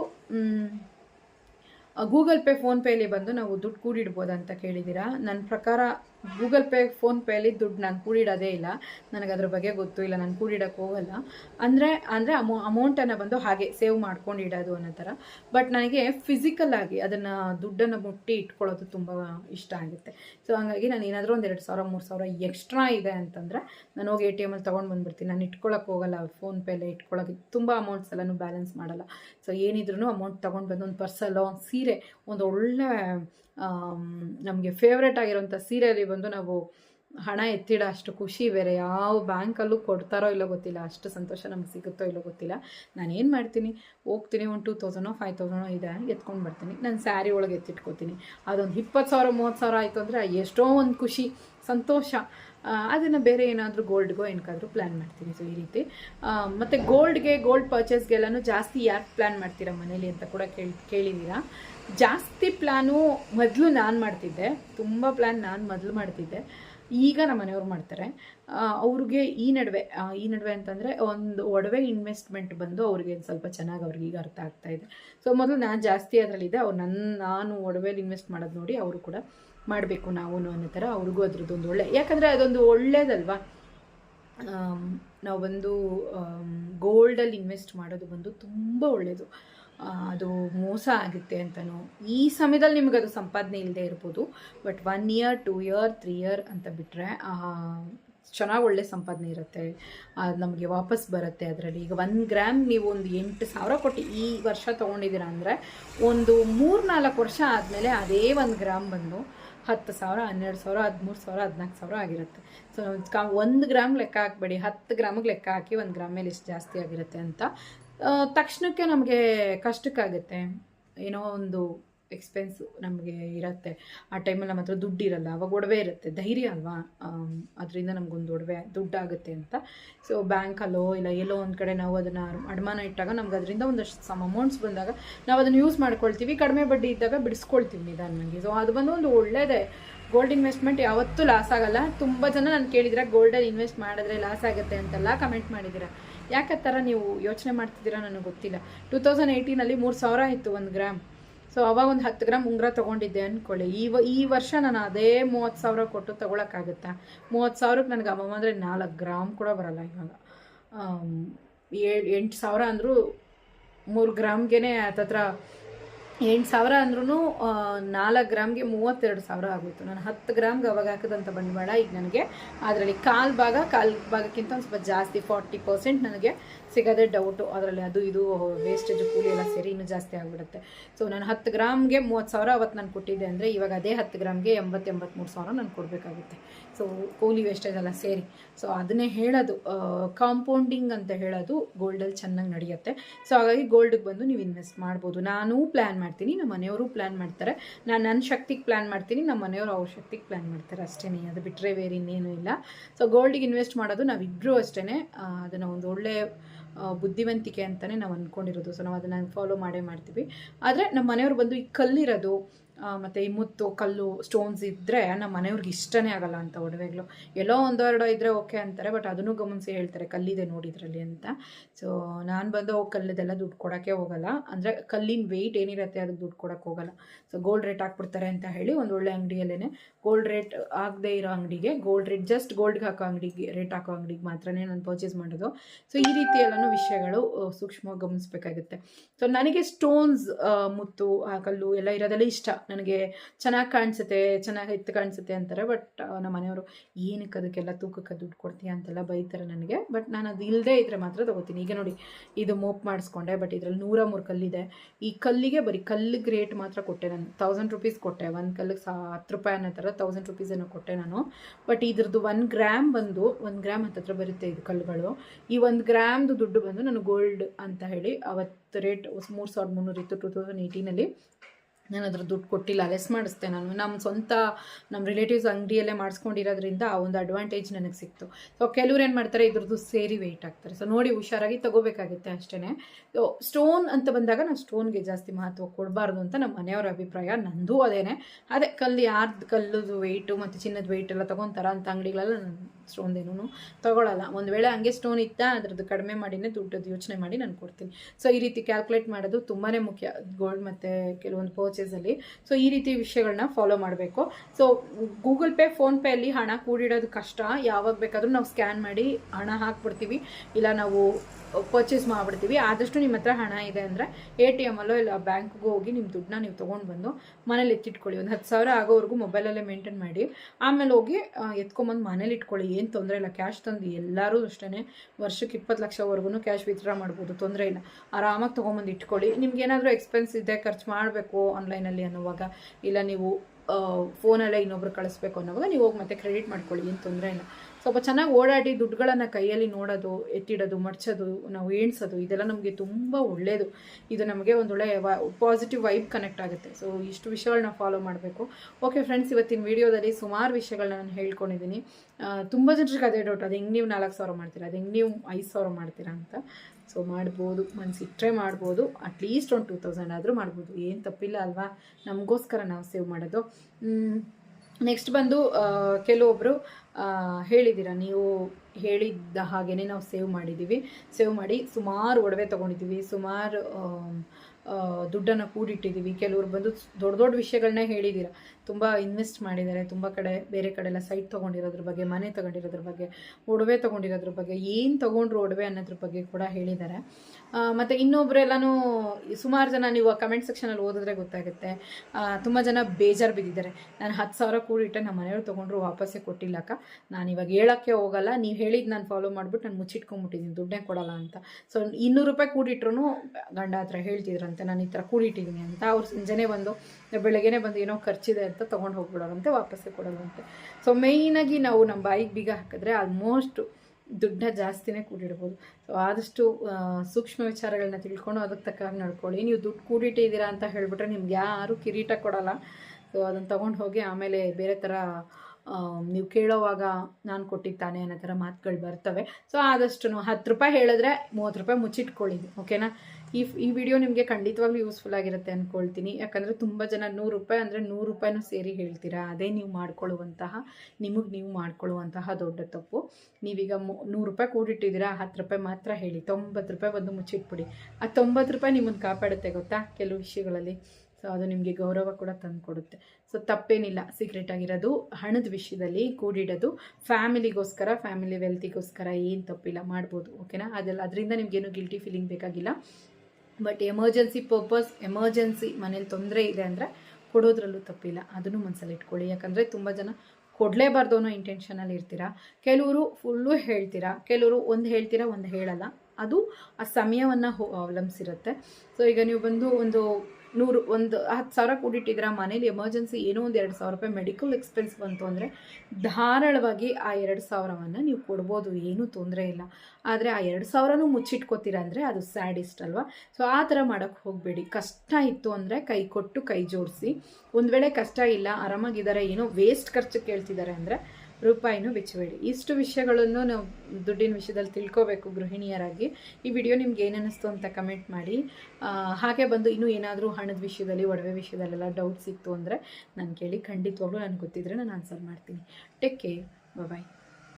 ಗೂಗಲ್ ಪೇ ಫೋನ್ಪೇಲಿ ಬಂದು ನಾವು ದುಡ್ಡು ಕೂಡಿಡ್ಬೋದು ಅಂತ ಕೇಳಿದ್ದೀರಾ? ನನ್ನ ಪ್ರಕಾರ ಗೂಗಲ್ ಪೇ ಫೋನ್ಪೇಲಿ ದುಡ್ಡು ನಾನು ಕೂಡಿಡೋದೇ ಇಲ್ಲ. ನನಗೆ ಅದ್ರ ಬಗ್ಗೆ ಗೊತ್ತು ಇಲ್ಲ, ನಾನು ಕೂಡಿಡೋಕ್ಕೆ ಹೋಗಲ್ಲ. ಅಂದರೆ ಅಂದರೆ ಅಮೌ ಅಮೌಂಟನ್ನು ಬಂದು ಹಾಗೆ ಸೇವ್ ಮಾಡ್ಕೊಂಡು ಇಡೋದು ಅನ್ನೋ ಥರ. ಬಟ್ ನನಗೆ ಫಿಸಿಕಲ್ ಆಗಿ ಅದನ್ನು ದುಡ್ಡನ್ನು ಮುಟ್ಟಿ ಇಟ್ಕೊಳ್ಳೋದು ತುಂಬ ಇಷ್ಟ ಆಗುತ್ತೆ. ಸೊ ಹಾಗಾಗಿ ನಾನು ಏನಾದರೂ ಒಂದು ಎರಡು ಸಾವಿರ, ಮೂರು ಸಾವಿರ ಎಕ್ಸ್ಟ್ರಾ ಇದೆ ಅಂತಂದರೆ ನಾನು ಹೋಗಿ ಎ ಟಿ ಎಮಲ್ಲಿ ತೊಗೊಂಡು ಬಂದುಬಿಡ್ತೀನಿ. ನಾನು ಇಟ್ಕೊಳ್ಳೋಕೆ ಹೋಗಲ್ಲ ಫೋನ್ಪೇಲೆ ಇಟ್ಕೊಳ್ಳೋಕೆ ತುಂಬ ಅಮೌಂಟ್ಸ್ ಎಲ್ಲನೂ ಬ್ಯಾಲೆನ್ಸ್ ಮಾಡಲ್ಲ. ಸೊ ಏನಿದ್ರು ಅಮೌಂಟ್ ತೊಗೊಂಡು ಬಂದು ಒಂದು ಪರ್ಸಲ್ಲೋ ಒಂದು ಸೀರೆ ಒಂದು ಒಳ್ಳೆ ನಮಗೆ ಫೇವ್ರೆಟ್ ಆಗಿರೋಂಥ ಸೀರೆಯಲ್ಲಿ ಬಂದು ನಾವು ಹಣ ಎತ್ತಿಡೋ ಅಷ್ಟು ಖುಷಿ ಬೇರೆ ಯಾವ ಬ್ಯಾಂಕಲ್ಲೂ ಕೊಡ್ತಾರೋ ಇಲ್ಲೋ ಗೊತ್ತಿಲ್ಲ, ಅಷ್ಟು ಸಂತೋಷ ನಮ್ಗೆ ಸಿಗುತ್ತೋ ಇಲ್ಲೋ ಗೊತ್ತಿಲ್ಲ. ನಾನು ಏನು ಮಾಡ್ತೀನಿ? ಹೋಗ್ತೀನಿ ಒಂದು ಟೂ ತೌಸಂಡೋ ಫೈವ್ ತೌಸಂಡೋ ಇದೆ, ಎತ್ಕೊಂಡು ಬರ್ತೀನಿ. ನಾನು ಸ್ಯಾರಿ ಒಳಗೆ ಎತ್ತಿಟ್ಕೋತೀನಿ. ಅದೊಂದು ಇಪ್ಪತ್ತು ಸಾವಿರ, ಮೂವತ್ತು ಸಾವಿರ ಆಯಿತು ಅಂದರೆ ಎಷ್ಟೋ ಒಂದು ಖುಷಿ, ಸಂತೋಷ. ಅದನ್ನು ಬೇರೆ ಏನಾದರೂ ಗೋಲ್ಡ್ಗೋ ಏನಕ್ಕಾದರೂ ಪ್ಲ್ಯಾನ್ ಮಾಡ್ತೀನಿ. ಸೊ ಈ ರೀತಿ. ಮತ್ತು ಗೋಲ್ಡ್ಗೆ ಗೋಲ್ಡ್ ಪರ್ಚೇಸ್ಗೆಲ್ಲನೂ ಜಾಸ್ತಿ ಯಾಕೆ ಪ್ಲ್ಯಾನ್ ಮಾಡ್ತೀರಾ ಮನೇಲಿ ಅಂತ ಕೂಡ ಕೇಳಿ ಕೇಳಿದ್ದೀರಾ ಜಾಸ್ತಿ ಪ್ಲ್ಯಾನು ಮೊದಲು ನಾನು ಮಾಡ್ತಿದ್ದೆ. ತುಂಬ ಪ್ಲ್ಯಾನ್ ನಾನು ಮೊದಲು ಮಾಡ್ತಿದ್ದೆ. ಈಗ ನಮ್ಮ ಮನೆಯವ್ರು ಮಾಡ್ತಾರೆ ಅವ್ರಿಗೆ ಈ ನಡುವೆ ಈ ನಡುವೆ ಅಂತಂದರೆ ಒಂದು ಒಡವೆ ಇನ್ವೆಸ್ಟ್ಮೆಂಟ್ ಬಂದು ಅವ್ರಿಗೆ ಒಂದ್ ಸ್ವಲ್ಪ ಚೆನ್ನಾಗಿ ಅವ್ರಿಗೆ ಈಗ ಅರ್ಥ ಆಗ್ತಾ ಇದೆ. ಸೊ ಮೊದಲು ನಾನು ಜಾಸ್ತಿ ಅದರಲ್ಲಿದೆ ಅವ್ರು ನನ್ನ ನಾನು ಒಡವೆಲಿ ಇನ್ವೆಸ್ಟ್ ಮಾಡೋದು ನೋಡಿ ಅವರು ಕೂಡ ಮಾಡಬೇಕು ನಾವು ಅನ್ನೋ ಥರ ಅವ್ರಿಗೂ ಅದ್ರದ್ದೊಂದು ಒಳ್ಳೆ, ಯಾಕಂದರೆ ಅದೊಂದು ಒಳ್ಳೇದಲ್ವಾ? ಬಂದು ಗೋಲ್ಡಲ್ಲಿ ಇನ್ವೆಸ್ಟ್ ಮಾಡೋದು ಬಂದು ತುಂಬ ಒಳ್ಳೆಯದು ಅದು ಮೋಸ ಆಗುತ್ತೆ ಅಂತಲೂ ಈ ಸಮಯದಲ್ಲಿ ನಿಮಗೆ ಅದು ಸಂಪಾದನೆ ಇಲ್ಲದೆ ಇರ್ಬೋದು. But one year two year three year ಅಂತ ಬಿಟ್ಟರೆ ಚೆನ್ನಾಗಿ ಒಳ್ಳೆ ಸಂಪಾದನೆ ಇರುತ್ತೆ. ಅದು ನಮಗೆ ವಾಪಸ್ ಬರುತ್ತೆ ಅದರಲ್ಲಿ. ಈಗ ಒಂದು ಗ್ರಾಮ್ ನೀವು ಒಂದು ಎಂಟು ಸಾವಿರ ಕೊಟ್ಟು ಈ ವರ್ಷ ತೊಗೊಂಡಿದ್ದೀರಾ ಅಂದರೆ, ಒಂದು ಮೂರು ನಾಲ್ಕು ವರ್ಷ ಆದಮೇಲೆ ಅದೇ ಒಂದು ಗ್ರಾಮ್ ಬಂದು ಹತ್ತು ಸಾವಿರ, ಹನ್ನೆರಡು ಸಾವಿರ, ಹದಿಮೂರು ಸಾವಿರ, ಹದಿನಾಲ್ಕು ಸಾವಿರ ಆಗಿರುತ್ತೆ. ಸೊ ಕಾ ಒಂದು ಗ್ರಾಮ್ ಲೆಕ್ಕ ಹಾಕಬೇಡಿ. ಹತ್ತು ಗ್ರಾಮಿಗೆ ಲೆಕ್ಕ ಹಾಕಿ ಒಂದು ಗ್ರಾಮ್ ಮೇಲೆ ಎಷ್ಟು ಜಾಸ್ತಿ ಆಗಿರುತ್ತೆ ಅಂತ ತಕ್ಷಣಕ್ಕೆ ನಮಗೆ ಕಷ್ಟಕ್ಕಾಗುತ್ತೆ. ಏನೋ ಒಂದು ಎಕ್ಸ್ಪೆನ್ಸು ನಮಗೆ ಇರುತ್ತೆ. ಆ ಟೈಮಲ್ಲಿ ನಮ್ಮ ಹತ್ರ ದುಡ್ಡು ಇರಲ್ಲ ಅವಾಗ ಒಡವೆ ಇರುತ್ತೆ. ಧೈರ್ಯ ಅಲ್ವಾ? ಅದರಿಂದ ನಮಗೊಂದು ಒಡವೆ ದುಡ್ಡಾಗುತ್ತೆ ಅಂತ. ಸೊ ಬ್ಯಾಂಕಲ್ಲೋ ಇಲ್ಲ ಎಲ್ಲೋ ಒಂದು ಕಡೆ ನಾವು ಅದನ್ನು ಅಡಮಾನ ಇಟ್ಟಾಗ ನಮ್ಗೆ ಅದರಿಂದ ಒಂದಷ್ಟು ಸಮ್ ಅಮೌಂಟ್ಸ್ ಬಂದಾಗ ನಾವು ಅದನ್ನು ಯೂಸ್ ಮಾಡ್ಕೊಳ್ತೀವಿ. ಕಡಿಮೆ ಬಡ್ಡಿ ಇದ್ದಾಗ ಬಿಡಿಸ್ಕೊಳ್ತೀವಿ ನಿಧಾನವಾಗಿ. ಸೊ ಅದು ಬಂದು ಒಂದು ಒಳ್ಳೆಯದೇ ಗೋಲ್ಡ್ ಇನ್ವೆಸ್ಟ್ಮೆಂಟ್ ಯಾವತ್ತೂ ಲಾಸ್ ಆಗಲ್ಲ. ತುಂಬ ಜನ ನಾನು ಕೇಳಿದ್ರೆ ಗೋಲ್ಡಲ್ಲಿ ಇನ್ವೆಸ್ಟ್ ಮಾಡಿದ್ರೆ ಲಾಸ್ ಆಗುತ್ತೆ ಅಂತೆಲ್ಲ ಕಮೆಂಟ್ ಮಾಡಿದ್ದೀರಾ ಯಾಕೆ ಥರ ನೀವು ಯೋಚನೆ ಮಾಡ್ತಿದ್ದೀರಾ ನನಗೆ ಗೊತ್ತಿಲ್ಲ. ಟೂ ತೌಸಂಡ್ ಏಯ್ಟೀನಲ್ಲಿ ಮೂರು ಸಾವಿರ ಇತ್ತು ಒಂದು ಗ್ರಾಮ್ ಸೊ ಅವಾಗ ಒಂದು ಹತ್ತು ಗ್ರಾಮ್ ಉಂಗುರ ತೊಗೊಂಡಿದ್ದೆ ಅಂದ್ಕೊಳ್ಳಿ ಈ ಈ ವರ್ಷ ನಾನು ಅದೇ ಮೂವತ್ತು ಸಾವಿರ ಕೊಟ್ಟು ತೊಗೊಳಕ್ಕಾಗುತ್ತಾ? ಮೂವತ್ತು ಸಾವಿರಕ್ಕೆ ನನಗೆ ಅಮ್ಮ ಅಂದರೆ ನಾಲ್ಕು ಗ್ರಾಮ್ ಕೂಡ ಬರಲ್ಲ ಇವಾಗ. ಏಳು, ಎಂಟು ಸಾವಿರ ಅಂದರೂ ಮೂರು ಗ್ರಾಮ್ಗೆ ಹತ್ತತ್ರ ಎಂಟು ಸಾವಿರ ಅಂದ್ರೂ ನಾಲ್ಕು ಗ್ರಾಮ್ಗೆ ಮೂವತ್ತೆರಡು ಸಾವಿರ ಆಗೋಯ್ತು. ನಾನು ಹತ್ತು ಗ್ರಾಮ್ಗೆ ಅವಾಗ ಹಾಕಿದಂಥ ಬಂಡವಾಳ ಈಗ ನನಗೆ. ಅದರಲ್ಲಿ ಕಾಲು ಭಾಗ, ಕಾಲು ಭಾಗಕ್ಕಿಂತ ಒಂದು ಸ್ವಲ್ಪ ಜಾಸ್ತಿ, ಫಾರ್ಟಿ ಪರ್ಸೆಂಟ್ ನನಗೆ ಸಿಗೋದೇ ಡೌಟು ಅದರಲ್ಲಿ ಅದು ಇದು ವೇಸ್ಟೇಜ್ ಕೂಲಿ ಎಲ್ಲ ಸೇರಿ ಇನ್ನೂ ಜಾಸ್ತಿ ಆಗಿಬಿಡುತ್ತೆ. ಸೊ ನಾನು ಹತ್ತು ಗ್ರಾಮ್ಗೆ ಮೂವತ್ತು ಸಾವಿರ ಅವತ್ತು ನಾನು ಕೊಟ್ಟಿದ್ದೆ ಅಂದರೆ ಇವಾಗ ಅದೇ ಹತ್ತು ಗ್ರಾಮ್ಗೆ ಎಂಬತ್ತು ಎಂಬತ್ತ್ಮೂರು ಸಾವಿರ ನಾನು ಕೊಡಬೇಕಾಗುತ್ತೆ. ಸೊ ಕೂಲಿ ವೇಸ್ಟೇಜ್ ಎಲ್ಲ ಸೇರಿ. ಸೊ ಅದನ್ನೇ ಹೇಳೋದು. ಕಾಂಪೌಂಡಿಂಗ್ ಅಂತ ಹೇಳೋದು ಗೋಲ್ಡಲ್ಲಿ ಚೆನ್ನಾಗಿ ನಡೆಯುತ್ತೆ. ಸೊ ಹಾಗಾಗಿ ಗೋಲ್ಡಿಗೆ ಬಂದು ನೀವು ಇನ್ವೆಸ್ಟ್ ಮಾಡ್ಬೋದು. ನಾನು ಪ್ಲ್ಯಾನ್ ಮಾಡ್ತೀನಿ. ನಮ್ಮ ಮನೆಯವರು ಪ್ಲ್ಯಾನ್ ಮಾಡ್ತಾರೆ. ನಾನು ನನ್ನ ಶಕ್ತಿಗೆ ಪ್ಲ್ಯಾನ್ ಮಾಡ್ತೀನಿ. ನಮ್ಮ ಮನೆಯವರು ಅವ್ರ ಶಕ್ತಿಗೆ ಪ್ಲ್ಯಾನ್ ಮಾಡ್ತಾರೆ ಅಷ್ಟೇ ಅದು ಬಿಟ್ಟರೆ ಬೇರೆ ಇನ್ನೇನು ಇಲ್ಲ. ಸೊ ಗೋಲ್ಡಿಗೆ ಇನ್ವೆಸ್ಟ್ ಮಾಡೋದು ನಾವಿಬ್ಬರೂ ಅಷ್ಟೇ ಅದನ್ನು ಒಂದು ಒಳ್ಳೆ ಆ, ಬುದ್ಧಿವಂತಿಕೆ ಅಂತಲೇ ನಾವು ಅಂದ್ಕೊಂಡಿರೋದು ಸೊ ನಾವು ಅದನ್ನು ಫಾಲೋ ಮಾಡೇ ಮಾಡ್ತೀವಿ. ಆದರೆ ನಮ್ಮ ಮನೆಯವ್ರು ಬಂದು ಈ ಕಲ್ಲಿರೋದು ಮತ್ತು ಈ ಮುತ್ತು, ಕಲ್ಲು ಸ್ಟೋನ್ಸ್ ಇದ್ದರೆ ನಮ್ಮ ಮನೆಯವ್ರಿಗೆ ಇಷ್ಟನೇ ಆಗಲ್ಲ ಅಂತ ಒಡವೆಗಳು. ಎಲ್ಲೋ ಒಂದೆರಡೋ ಇದ್ರೆ ಓಕೆ ಅಂತಾರೆ ಬಟ್ ಅದನ್ನು ಗಮನಿಸಿ ಹೇಳ್ತಾರೆ, ಕಲ್ಲಿದೆ ನೋಡಿದ್ರಲ್ಲಿ ಅಂತ. ಸೊ ನಾನು ಬಂದು ಅವು ಕಲ್ಲದೆಲ್ಲ ದುಡ್ಡು ಕೊಡೋಕ್ಕೆ ಹೋಗಲ್ಲ. ಅಂದರೆ ಕಲ್ಲಿನ ವೆಯ್ಟ್ ಏನಿರುತ್ತೆ ಅದಕ್ಕೆ ದುಡ್ಡು ಕೊಡೋಕ್ಕೆ ಹೋಗಲ್ಲ. ಸೊ ಗೋಲ್ಡ್ ರೇಟ್ ಹಾಕ್ಬಿಡ್ತಾರೆ ಅಂತ ಹೇಳಿ ಒಂದು ಒಳ್ಳೆ ಅಂಗಡಿಯಲ್ಲೇ ಗೋಲ್ಡ್ ರೇಟ್ ಆಗದೆ ಇರೋ ಅಂಗಡಿಗೆ ಗೋಲ್ಡ್ ರೇಟ್ ಜಸ್ಟ್ ಗೋಲ್ಡ್ಗೆ ಹಾಕೋ ಅಂಗಡಿಗೆ ರೇಟ್ ಹಾಕೋ ಅಂಗಡಿಗೆ ಮಾತ್ರನೇ ನಾನು ಪರ್ಚೇಸ್ ಮಾಡೋದು. ಸೊ ಈ ರೀತಿ ಎಲ್ಲನೂ ವಿಷಯಗಳು ಸೂಕ್ಷ್ಮವಾಗಿ ಗಮನಿಸಬೇಕಾಗುತ್ತೆ. ಸೊ ನನಗೆ ಸ್ಟೋನ್ಸ್ ಮುತ್ತು, ಆ, ಕಲ್ಲು ಎಲ್ಲ ಇರೋದೆಲ್ಲ ಇಷ್ಟ. ನನಗೆ ಚೆನ್ನಾಗಿ ಕಾಣಿಸುತ್ತೆ, ಚೆನ್ನಾಗಿ ಎತ್ತು ಕಾಣಿಸುತ್ತೆ ಅಂತಾರೆ. ಬಟ್ ನಮ್ಮ ಮನೆಯವರು, ಏನಕ್ಕೆ ಅದಕ್ಕೆಲ್ಲ ತೂಕಕ್ಕೆ ದುಡ್ಡು ಕೊಡ್ತೀಯ? ಅಂತೆಲ್ಲ ಬೈತಾರೆ ನನಗೆ. ಬಟ್ ನಾನು ಅದು ಇಲ್ಲದೇ ಇದ್ದರೆ ಮಾತ್ರ ತೊಗೋತೀನಿ. ಈಗ ನೋಡಿ, ಇದು ಮೋಪ್ ಮಾಡಿಸ್ಕೊಂಡೆ ಬಟ್ ಇದರಲ್ಲಿ ನೂರ ಮೂರು ಕಲ್ಲಿದೆ. ಈ ಕಲ್ಲಿಗೆ ಬರೀ ಕಲ್ಲಿಗೆ ರೇಟ್ ಮಾತ್ರ ಕೊಟ್ಟೆ ನಾನು. ತೌಸಂಡ್ ರುಪೀಸ್ ಕೊಟ್ಟೆ. ಒಂದು ಕಲ್ಲಿಗೆ ಸಾ, ಹತ್ತು ರೂಪಾಯಿ ಅನ್ನೋ ಥರ ತೌಸಂಡ್ ರುಪೀಸ್ ಏನೋ ಕೊಟ್ಟೆ ನಾನು. ಬಟ್ ಇದ್ರದ್ದು ಒಂದು ಗ್ರಾಮ್ ಬಂದು, ಒಂದು ಗ್ರಾಮ್ ಹತ್ತತ್ರ ಬರುತ್ತೆ ಇದು ಕಲ್ಲುಗಳು. ಈ ಒಂದು ಗ್ರಾಮ್ದು ದುಡ್ಡು ಬಂದು ನಾನು ಗೋಲ್ಡ್ ಅಂತ ಹೇಳಿ ಅವತ್ತು ರೇಟ್ ಮೂರು ಸಾವಿರದ ಮುನ್ನೂರು ಇತ್ತು ಟೂ ತೌಸಂಡ್ ಏಯ್ಟೀನಲ್ಲಿ ನಾನು ಅದ್ರ ದುಡ್ಡು ಕೊಟ್ಟಿಲ್ಲ ಲೆಸ್ ಮಾಡಿಸ್ದೆ ನಾನು. ನಮ್ಮ ಸ್ವಂತ ನಮ್ಮ ರಿಲೇಟಿವ್ಸ್ ಅಂಗಡಿಯಲ್ಲೇ ಮಾಡಿಸ್ಕೊಂಡಿರೋದ್ರಿಂದ ಆ ಒಂದು ಅಡ್ವಾಂಟೇಜ್ ನನಗೆ ಸಿಕ್ತು. ಸೊ ಕೆಲವ್ರು ಏನು ಮಾಡ್ತಾರೆ, ಇದ್ರದ್ದು ಸೇರಿ ವೆಯ್ಟ್ ಆಗ್ತಾರೆ. ಸೊ ನೋಡಿ ಹುಷಾರಾಗಿ ತಗೋಬೇಕಾಗುತ್ತೆ ಅಷ್ಟೇ ಸೊ ಸ್ಟೋನ್ ಅಂತ ಬಂದಾಗ ನಾವು ಸ್ಟೋನ್ಗೆ ಜಾಸ್ತಿ ಮಹತ್ವ ಕೊಡಬಾರ್ದು ಅಂತ ನಮ್ಮ ಮನೆಯವರ ಅಭಿಪ್ರಾಯ. ನಂದು ಅದೇನೆ. ಅದೇ ಕಲ್ಲು ಯಾರ್ದು ಕಲ್ಲುದು ವೆಯ್ಟು ಮತ್ತು ಚಿನ್ನದ ವೆಯ್ಟ್ ಎಲ್ಲ ತೊಗೊತಾರ ಅಂತ ಅಂಗಡಿಗಳೆಲ್ಲ ಸ್ಟೋನ್ದೇನು ತೊಗೊಳಲ್ಲ. ಒಂದು ವೇಳೆ ಹಂಗೆ ಸ್ಟೋನ್ ಇತ್ತ ಅದ್ರದ್ದು ಕಡಿಮೆ ಮಾಡಿನೇ ದುಡ್ಡದ್ದು ಯೋಚನೆ ಮಾಡಿ ನಾನು ಕೊಡ್ತೀನಿ. ಸೊ ಈ ರೀತಿ ಕ್ಯಾಲ್ಕುಲೇಟ್ ಮಾಡೋದು ತುಂಬಾ ಮುಖ್ಯ ಗೋಲ್ಡ್ ಮತ್ತು ಕೆಲವೊಂದು ಪರ್ಚೇಸಲ್ಲಿ ಸೊ ಈ ರೀತಿ ವಿಷಯಗಳನ್ನ ಫಾಲೋ ಮಾಡಬೇಕು. ಸೊ ಗೂಗಲ್ ಪೇ ಫೋನ್ಪೇಯಲ್ಲಿ ಹಣ ಕೂಡಿಡೋದು ಕಷ್ಟ. ಯಾವಾಗ ಬೇಕಾದರೂ ನಾವು ಸ್ಕ್ಯಾನ್ ಮಾಡಿ ಹಣ ಹಾಕ್ಬಿಡ್ತೀವಿ. ಇಲ್ಲ, ನಾವು ಪರ್ಚೇಸ್ ಮಾಡಿಬಿಡ್ತೀವಿ. ಆದಷ್ಟು ನಿಮ್ಮ ಹತ್ರ ಹಣ ಇದೆ ಅಂದರೆ ಎ ಟಿ ಎಮಲ್ಲೋ ಇಲ್ಲ ಬ್ಯಾಂಕ್ಗೂ ಹೋಗಿ ನಿಮ್ಮ ದುಡ್ಡನ್ನ ನೀವು ತೊಗೊಂಡು ಬಂದು ಮನೇಲಿ ಎತ್ತಿಟ್ಕೊಳ್ಳಿ. ಒಂದು ಹತ್ತು ಸಾವಿರ ಆಗೋವರೆಗೂ ಮೊಬೈಲಲ್ಲೇ ಮೇಂಟೈನ್ ಮಾಡಿ. ಆಮೇಲೆ ಹೋಗಿ ಎತ್ಕೊಂಬಂದು ಮನೇಲಿ ಇಟ್ಕೊಳ್ಳಿ. ಏನು ತೊಂದರೆ ಇಲ್ಲ. ಕ್ಯಾಶ್ ತಂದು ಎಲ್ಲರೂ ಅಷ್ಟೇ ವರ್ಷಕ್ಕೆ ಇಪ್ಪತ್ತು ಲಕ್ಷವರೆಗೂ ಕ್ಯಾಶ್ ವಿತ್ಡ್ರಾ ಮಾಡ್ಬೋದು. ತೊಂದರೆ ಇಲ್ಲ. ಆರಾಮಾಗಿ ತೊಗೊಂಬಂದು ಇಟ್ಕೊಳ್ಳಿ. ನಿಮ್ಗೆ ಏನಾದರೂ ಎಕ್ಸ್ಪೆನ್ಸ್ ಇದೆ, ಖರ್ಚು ಮಾಡಬೇಕು ಆನ್ಲೈನಲ್ಲಿ ಅನ್ನುವಾಗ, ಇಲ್ಲ ನೀವು ಫೋನಲ್ಲೇ ಇನ್ನೊಬ್ರು ಕಳಿಸ್ಬೇಕು ಅನ್ನೋವಾಗ, ನೀವು ಹೋಗಿ ಮತ್ತೆ ಕ್ರೆಡಿಟ್ ಮಾಡ್ಕೊಳ್ಳಿ. ಏನು ತೊಂದರೆ ಇಲ್ಲ. ಸ್ವಲ್ಪ ಚೆನ್ನಾಗಿ ಓಡಾಡಿ ದುಡ್ಡುಗಳನ್ನು ಕೈಯಲ್ಲಿ ನೋಡೋದು, ಎತ್ತಿಡೋದು ಮಡ್ಚೋದು ನಾವು ಏಣಿಸೋದು, ಇದೆಲ್ಲ ನಮಗೆ ತುಂಬ ಒಳ್ಳೆಯದು ಇದು ನಮಗೆ ಒಂದು ಒಂದೊಳ್ಳೆ ಪಾಸಿಟಿವ್ ವೈಬ್ ಕನೆಕ್ಟ್ ಆಗುತ್ತೆ. ಸೊ ಇಷ್ಟು ವಿಷಯಗಳನ್ನ ಫಾಲೋ ಮಾಡಬೇಕು. ಓಕೆ ಫ್ರೆಂಡ್ಸ್ ಇವತ್ತಿನ ವಿಡಿಯೋದಲ್ಲಿ ಸುಮಾರು ವಿಷಯಗಳನ್ನ ನಾನು ಹೇಳ್ಕೊಂಡಿದ್ದೀನಿ ತುಂಬ ಜನರಿಗೆ ಅದೇ ಡೌಟ್ ಅದು ಹೆಂಗೆ ನೀವು ನಾಲ್ಕು ಸಾವಿರ ಮಾಡ್ತೀರಾ, ಅದು ಹೆಂಗೆ ನೀವು ಐದು ಸಾವಿರ ಮಾಡ್ತೀರಾ ಅಂತ. ಸೊ ಮಾಡ್ಬೋದು ಮನಸ್ಸಿಟ್ಟರೆ ಮಾಡ್ಬೋದು ಅಟ್ಲೀಸ್ಟ್ ಒಂದು ಟೂ ತೌಸಂಡ್ ಆದರೂ ಮಾಡ್ಬೋದು. ಏನು ತಪ್ಪಿಲ್ಲ ಅಲ್ವಾ? ನಮಗೋಸ್ಕರ ನಾವು ಸೇವ್ ಮಾಡೋದು. ನೆಕ್ಸ್ಟ್ ಬಂದು ಕೆಲವೊಬ್ಬರು ಹೇಳಿದ್ದೀರ? ನೀವು ಹೇಳಿದ್ದ ಹಾಗೇ ನಾವು ಸೇವ್ ಮಾಡಿದ್ದೀವಿ. ಸೇವ್ ಮಾಡಿ ಸುಮಾರು ಒಡವೆ ತೊಗೊಂಡಿದ್ದೀವಿ. ಸುಮಾರು ದುಡ್ಡನ್ನು ಕೂಡಿಟ್ಟಿದ್ದೀವಿ. ಕೆಲವರು ಬಂದು ದೊಡ್ಡ ದೊಡ್ಡ ವಿಷಯಗಳನ್ನ ಹೇಳಿದ್ದೀರ? ತುಂಬ ಇನ್ವೆಸ್ಟ್ ಮಾಡಿದ್ದಾರೆ. ತುಂಬ ಕಡೆ ಬೇರೆ ಕಡೆ ಎಲ್ಲ ಸೈಟ್ ತೊಗೊಂಡಿರೋದ್ರ ಬಗ್ಗೆ, ಮನೆ ತೊಗೊಂಡಿರೋದ್ರ ಬಗ್ಗೆ, ಒಡವೆ ತೊಗೊಂಡಿರೋದ್ರ ಬಗ್ಗೆ, ಏನು ತೊಗೊಂಡ್ರು ಒಡವೆ ಅನ್ನೋದ್ರ ಬಗ್ಗೆ ಕೂಡ ಹೇಳಿದ್ದಾರೆ. ಮತ್ತು ಇನ್ನೊಬ್ರೆಲ್ಲನೂ ಸುಮಾರು ಜನ ನೀವು ಕಮೆಂಟ್ ಸೆಕ್ಷನಲ್ಲಿ ಓದಿದ್ರೆ ಗೊತ್ತಾಗುತ್ತೆ. ತುಂಬ ಜನ ಬೇಜಾರು ಬಿದ್ದಿದ್ದಾರೆ. ನಾನು ಹತ್ತು ಸಾವಿರ ಕೂಡಿಟ್ಟೆ ನಮ್ಮ ಮನೆಯವ್ರು ತೊಗೊಂಡ್ರು ವಾಪಸ್ಸೇ ಕೊಟ್ಟಿಲ್ಲಕ್ಕ ನಾನು ಇವಾಗ ಹೇಳೋಕ್ಕೆ ಹೋಗಲ್ಲ. ನೀವು ಹೇಳಿದ್ದು ನಾನು ಫಾಲೋ ಮಾಡ್ಬಿಟ್ಟು ನಾನು ಮುಚ್ಚಿಟ್ಕೊಂಡ್ಬಿಟ್ಟಿದ್ದೀನಿ ದುಡ್ಡೇ ಕೊಡಲ್ಲ ಅಂತ. ಸೊ ಇನ್ನೂರು ರೂಪಾಯಿ ಕೂಡಿಟ್ರು ಗಂಡ ಹತ್ರ ಹೇಳ್ತಿದ್ರಂತೆ, ನಾನು ಈ ಥರ ಕೂಡಿಟ್ಟಿದ್ದೀನಿ ಅಂತ. ಅವ್ರು ಸಂಜೆನೇ ಬಂದು ಬೆಳಗ್ಗೆನೇ ಬಂದು ಏನೋ ಖರ್ಚಿದೆ ಅಂತ ತೊಗೊಂಡು ಹೋಗ್ಬಿಡೋರಂತೆ, ವಾಪಸ್ಸೇ ಕೊಡೋದಂತೆ ಸೊ ಮೇಯ್ನಾಗಿ ನಾವು ನಮ್ಮ ಬಾಯಿಗೆ ಬೀಗ ಹಾಕಿದ್ರೆ ಆಲ್ಮೋಸ್ಟ್ ದುಡ್ಡನ್ನ ಜಾಸ್ತಿನೇ ಕೂಡಿಡ್ಬೋದು. ಸೊ ಆದಷ್ಟು ಸೂಕ್ಷ್ಮ ವಿಚಾರಗಳನ್ನ ತಿಳ್ಕೊಂಡು ಅದಕ್ಕೆ ತಕ್ಕ ಹಾಗೆ ನಡ್ಕೊಳ್ಳಿ. ನೀವು ದುಡ್ಡು ಕೂಡಿಟ್ಟಿದ್ದೀರಾ ಅಂತ ಹೇಳಿಬಿಟ್ರೆ ನಿಮ್ಗೆ ಯಾರು ಕಿರೀಟ ಕೊಡಲ್ಲ. ಸೊ ಅದನ್ನು ತೊಗೊಂಡು ಹೋಗಿ ಆಮೇಲೆ ಬೇರೆ ಥರ ನೀವು ಕೇಳೋವಾಗ ನಾನು ಕೊಟ್ಟಿದ್ದಾನೆ ಅನ್ನೋ ಥರ ಮಾತುಗಳು ಬರ್ತವೆ. ಸೊ ಆದಷ್ಟು ಹತ್ತು ರೂಪಾಯಿ ಹೇಳಿದ್ರೆ ಮೂವತ್ತು ರೂಪಾಯಿ ಮುಚ್ಚಿಟ್ಕೊಳ್ಳಿ, ಓಕೆನಾ? ಈ ಈ ವಿಡಿಯೋ ನಿಮಗೆ ಖಂಡಿತವಾಗ್ಲೂ ಯೂಸ್ಫುಲ್ ಆಗಿರುತ್ತೆ ಅಂದ್ಕೊಳ್ತೀನಿ ಯಾಕಂದರೆ ತುಂಬ ಜನ ನೂರು ರೂಪಾಯಿ ಅಂದರೆ ನೂರು ರೂಪಾಯಿನೂ ಸೇರಿ ಹೇಳ್ತೀರಾ? ಅದೇ ನೀವು ಮಾಡ್ಕೊಳ್ಳುವಂತಹ, ನಿಮಗೆ ನೀವು ಮಾಡ್ಕೊಳ್ಳುವಂತಹ ದೊಡ್ಡ ತಪ್ಪು. ನೀವೀಗ ನೂರು ರೂಪಾಯಿ ಕೂಡಿಟ್ಟಿದ್ದೀರಾ, ಹತ್ತು ರೂಪಾಯಿ ಮಾತ್ರ ಹೇಳಿ. ತೊಂಬತ್ತು ರೂಪಾಯಿ ಒಂದು ಮುಚ್ಚಿಟ್ಬಿಡಿ. ಆ ತೊಂಬತ್ತು ರೂಪಾಯಿ ನಿಮ್ಮನ್ನು ಕಾಪಾಡುತ್ತೆ ಗೊತ್ತಾ ಕೆಲವು ವಿಷಯಗಳಲ್ಲಿ? ಸೊ ಅದು ನಿಮಗೆ ಗೌರವ ಕೂಡ ತಂದುಕೊಡುತ್ತೆ. ಸೊ ತಪ್ಪೇನಿಲ್ಲ. ಸೀಕ್ರೆಟ್ ಆಗಿರೋದು ಹಣದ ವಿಷಯದಲ್ಲಿ ಕೂಡಿಡೋದು. ಫ್ಯಾಮಿಲಿಗೋಸ್ಕರ, ಫ್ಯಾಮಿಲಿ ವೆಲ್ತಿಗೋಸ್ಕರ ಏನು ತಪ್ಪಿಲ್ಲ, ಮಾಡ್ಬೋದು. ಓಕೆನಾ ಅದೆಲ್ಲ ಅದರಿಂದ ನಿಮಗೇನು ಗಿಲ್ಟಿ ಫೀಲಿಂಗ್ ಬೇಕಾಗಿಲ್ಲ. ಬಟ್ ಎಮರ್ಜೆನ್ಸಿ ಪರ್ಪಸ್ ಎಮರ್ಜೆನ್ಸಿ ಮನೇಲಿ ತೊಂದರೆ ಇದೆ ಅಂದರೆ ಕೊಡೋದ್ರಲ್ಲೂ ತಪ್ಪಿಲ್ಲ. ಅದನ್ನು ಮನಸ್ಸಲ್ಲಿ ಇಟ್ಕೊಳ್ಳಿ. ಯಾಕಂದರೆ ತುಂಬ ಜನ ಕೊಡಲೇಬಾರ್ದು ಅನ್ನೋ ಇಂಟೆನ್ಷನಲ್ಲಿ ಇರ್ತೀರಾ? ಕೆಲವರು ಫುಲ್ಲು ಹೇಳ್ತೀರಾ? ಕೆಲವರು ಒಂದು ಹೇಳ್ತೀರಾ, ಒಂದು ಹೇಳಲ್ಲ. ಅದು ಆ ಸಮಯವನ್ನು ಅವಲಂಬಿಸಿರುತ್ತೆ. ಸೊ ಈಗ ನೀವು ಬಂದು ಒಂದು ನೂರು ಒಂದು ಹತ್ತು ಸಾವಿರ ಕೂಡಿಟ್ಟಿದ್ರೆ ಮನೇಲಿ ಎಮರ್ಜೆನ್ಸಿ ಏನೋ ಒಂದು ಎರಡು ಸಾವಿರ ರೂಪಾಯಿ ಮೆಡಿಕಲ್ ಎಕ್ಸ್ಪೆನ್ಸ್ ಬಂತು ಅಂದರೆ ಧಾರಾಳವಾಗಿ ಆ ಎರಡು ಸಾವಿರವನ್ನು ನೀವು ಕೊಡ್ಬೋದು, ಏನೂ ತೊಂದರೆ ಇಲ್ಲ. ಆದರೆ ಆ ಎರಡು ಸಾವಿರನೂ ಮುಚ್ಚಿಟ್ಕೋತೀರ ಅಂದರೆ ಅದು ಸ್ಯಾಡಿಸ್ಟ್ ಅಲ್ವಾ? ಸೊ ಆ ಥರ ಮಾಡೋಕ್ಕೆ ಹೋಗಬೇಡಿ. ಕಷ್ಟ ಇತ್ತು ಅಂದರೆ ಕೈ ಕೊಟ್ಟು ಕೈ ಜೋಡಿಸಿ. ಒಂದು ವೇಳೆ ಕಷ್ಟ ಇಲ್ಲ, ಆರಾಮಾಗಿದ್ದಾರೆ, ಏನೋ ವೇಸ್ಟ್ ಖರ್ಚು ಕೇಳ್ತಿದ್ದಾರೆ ಅಂದರೆ ರೂಪಾಯಿನೂ ಬಿಚ್ಚಬೇಡಿ. ಇಷ್ಟು ವಿಷಯಗಳನ್ನು ನಾವು ದುಡ್ಡಿನ ವಿಷಯದಲ್ಲಿ ತಿಳ್ಕೋಬೇಕು ಗೃಹಿಣಿಯರಾಗಿ. ಈ ವಿಡಿಯೋ ನಿಮ್ಗೆ ಏನಿಸ್ತು ಅಂತ ಕಮೆಂಟ್ ಮಾಡಿ. ಹಾಗೆ ಬಂದು ಇನ್ನೂ ಏನಾದರೂ ಹಣದ ವಿಷಯದಲ್ಲಿ, ಒಡವೆ ವಿಷಯದಲ್ಲೆಲ್ಲ ಡೌಟ್ಸ್ ಇತ್ತು ಅಂದರೆ ನಾನು ಕೇಳಿ ಖಂಡಿತವಾಗ್ಲೂ ನನಗೆ ಗೊತ್ತಿದ್ರೆ ನಾನು ಆನ್ಸರ್ ಮಾಡ್ತೀನಿ. Take care bye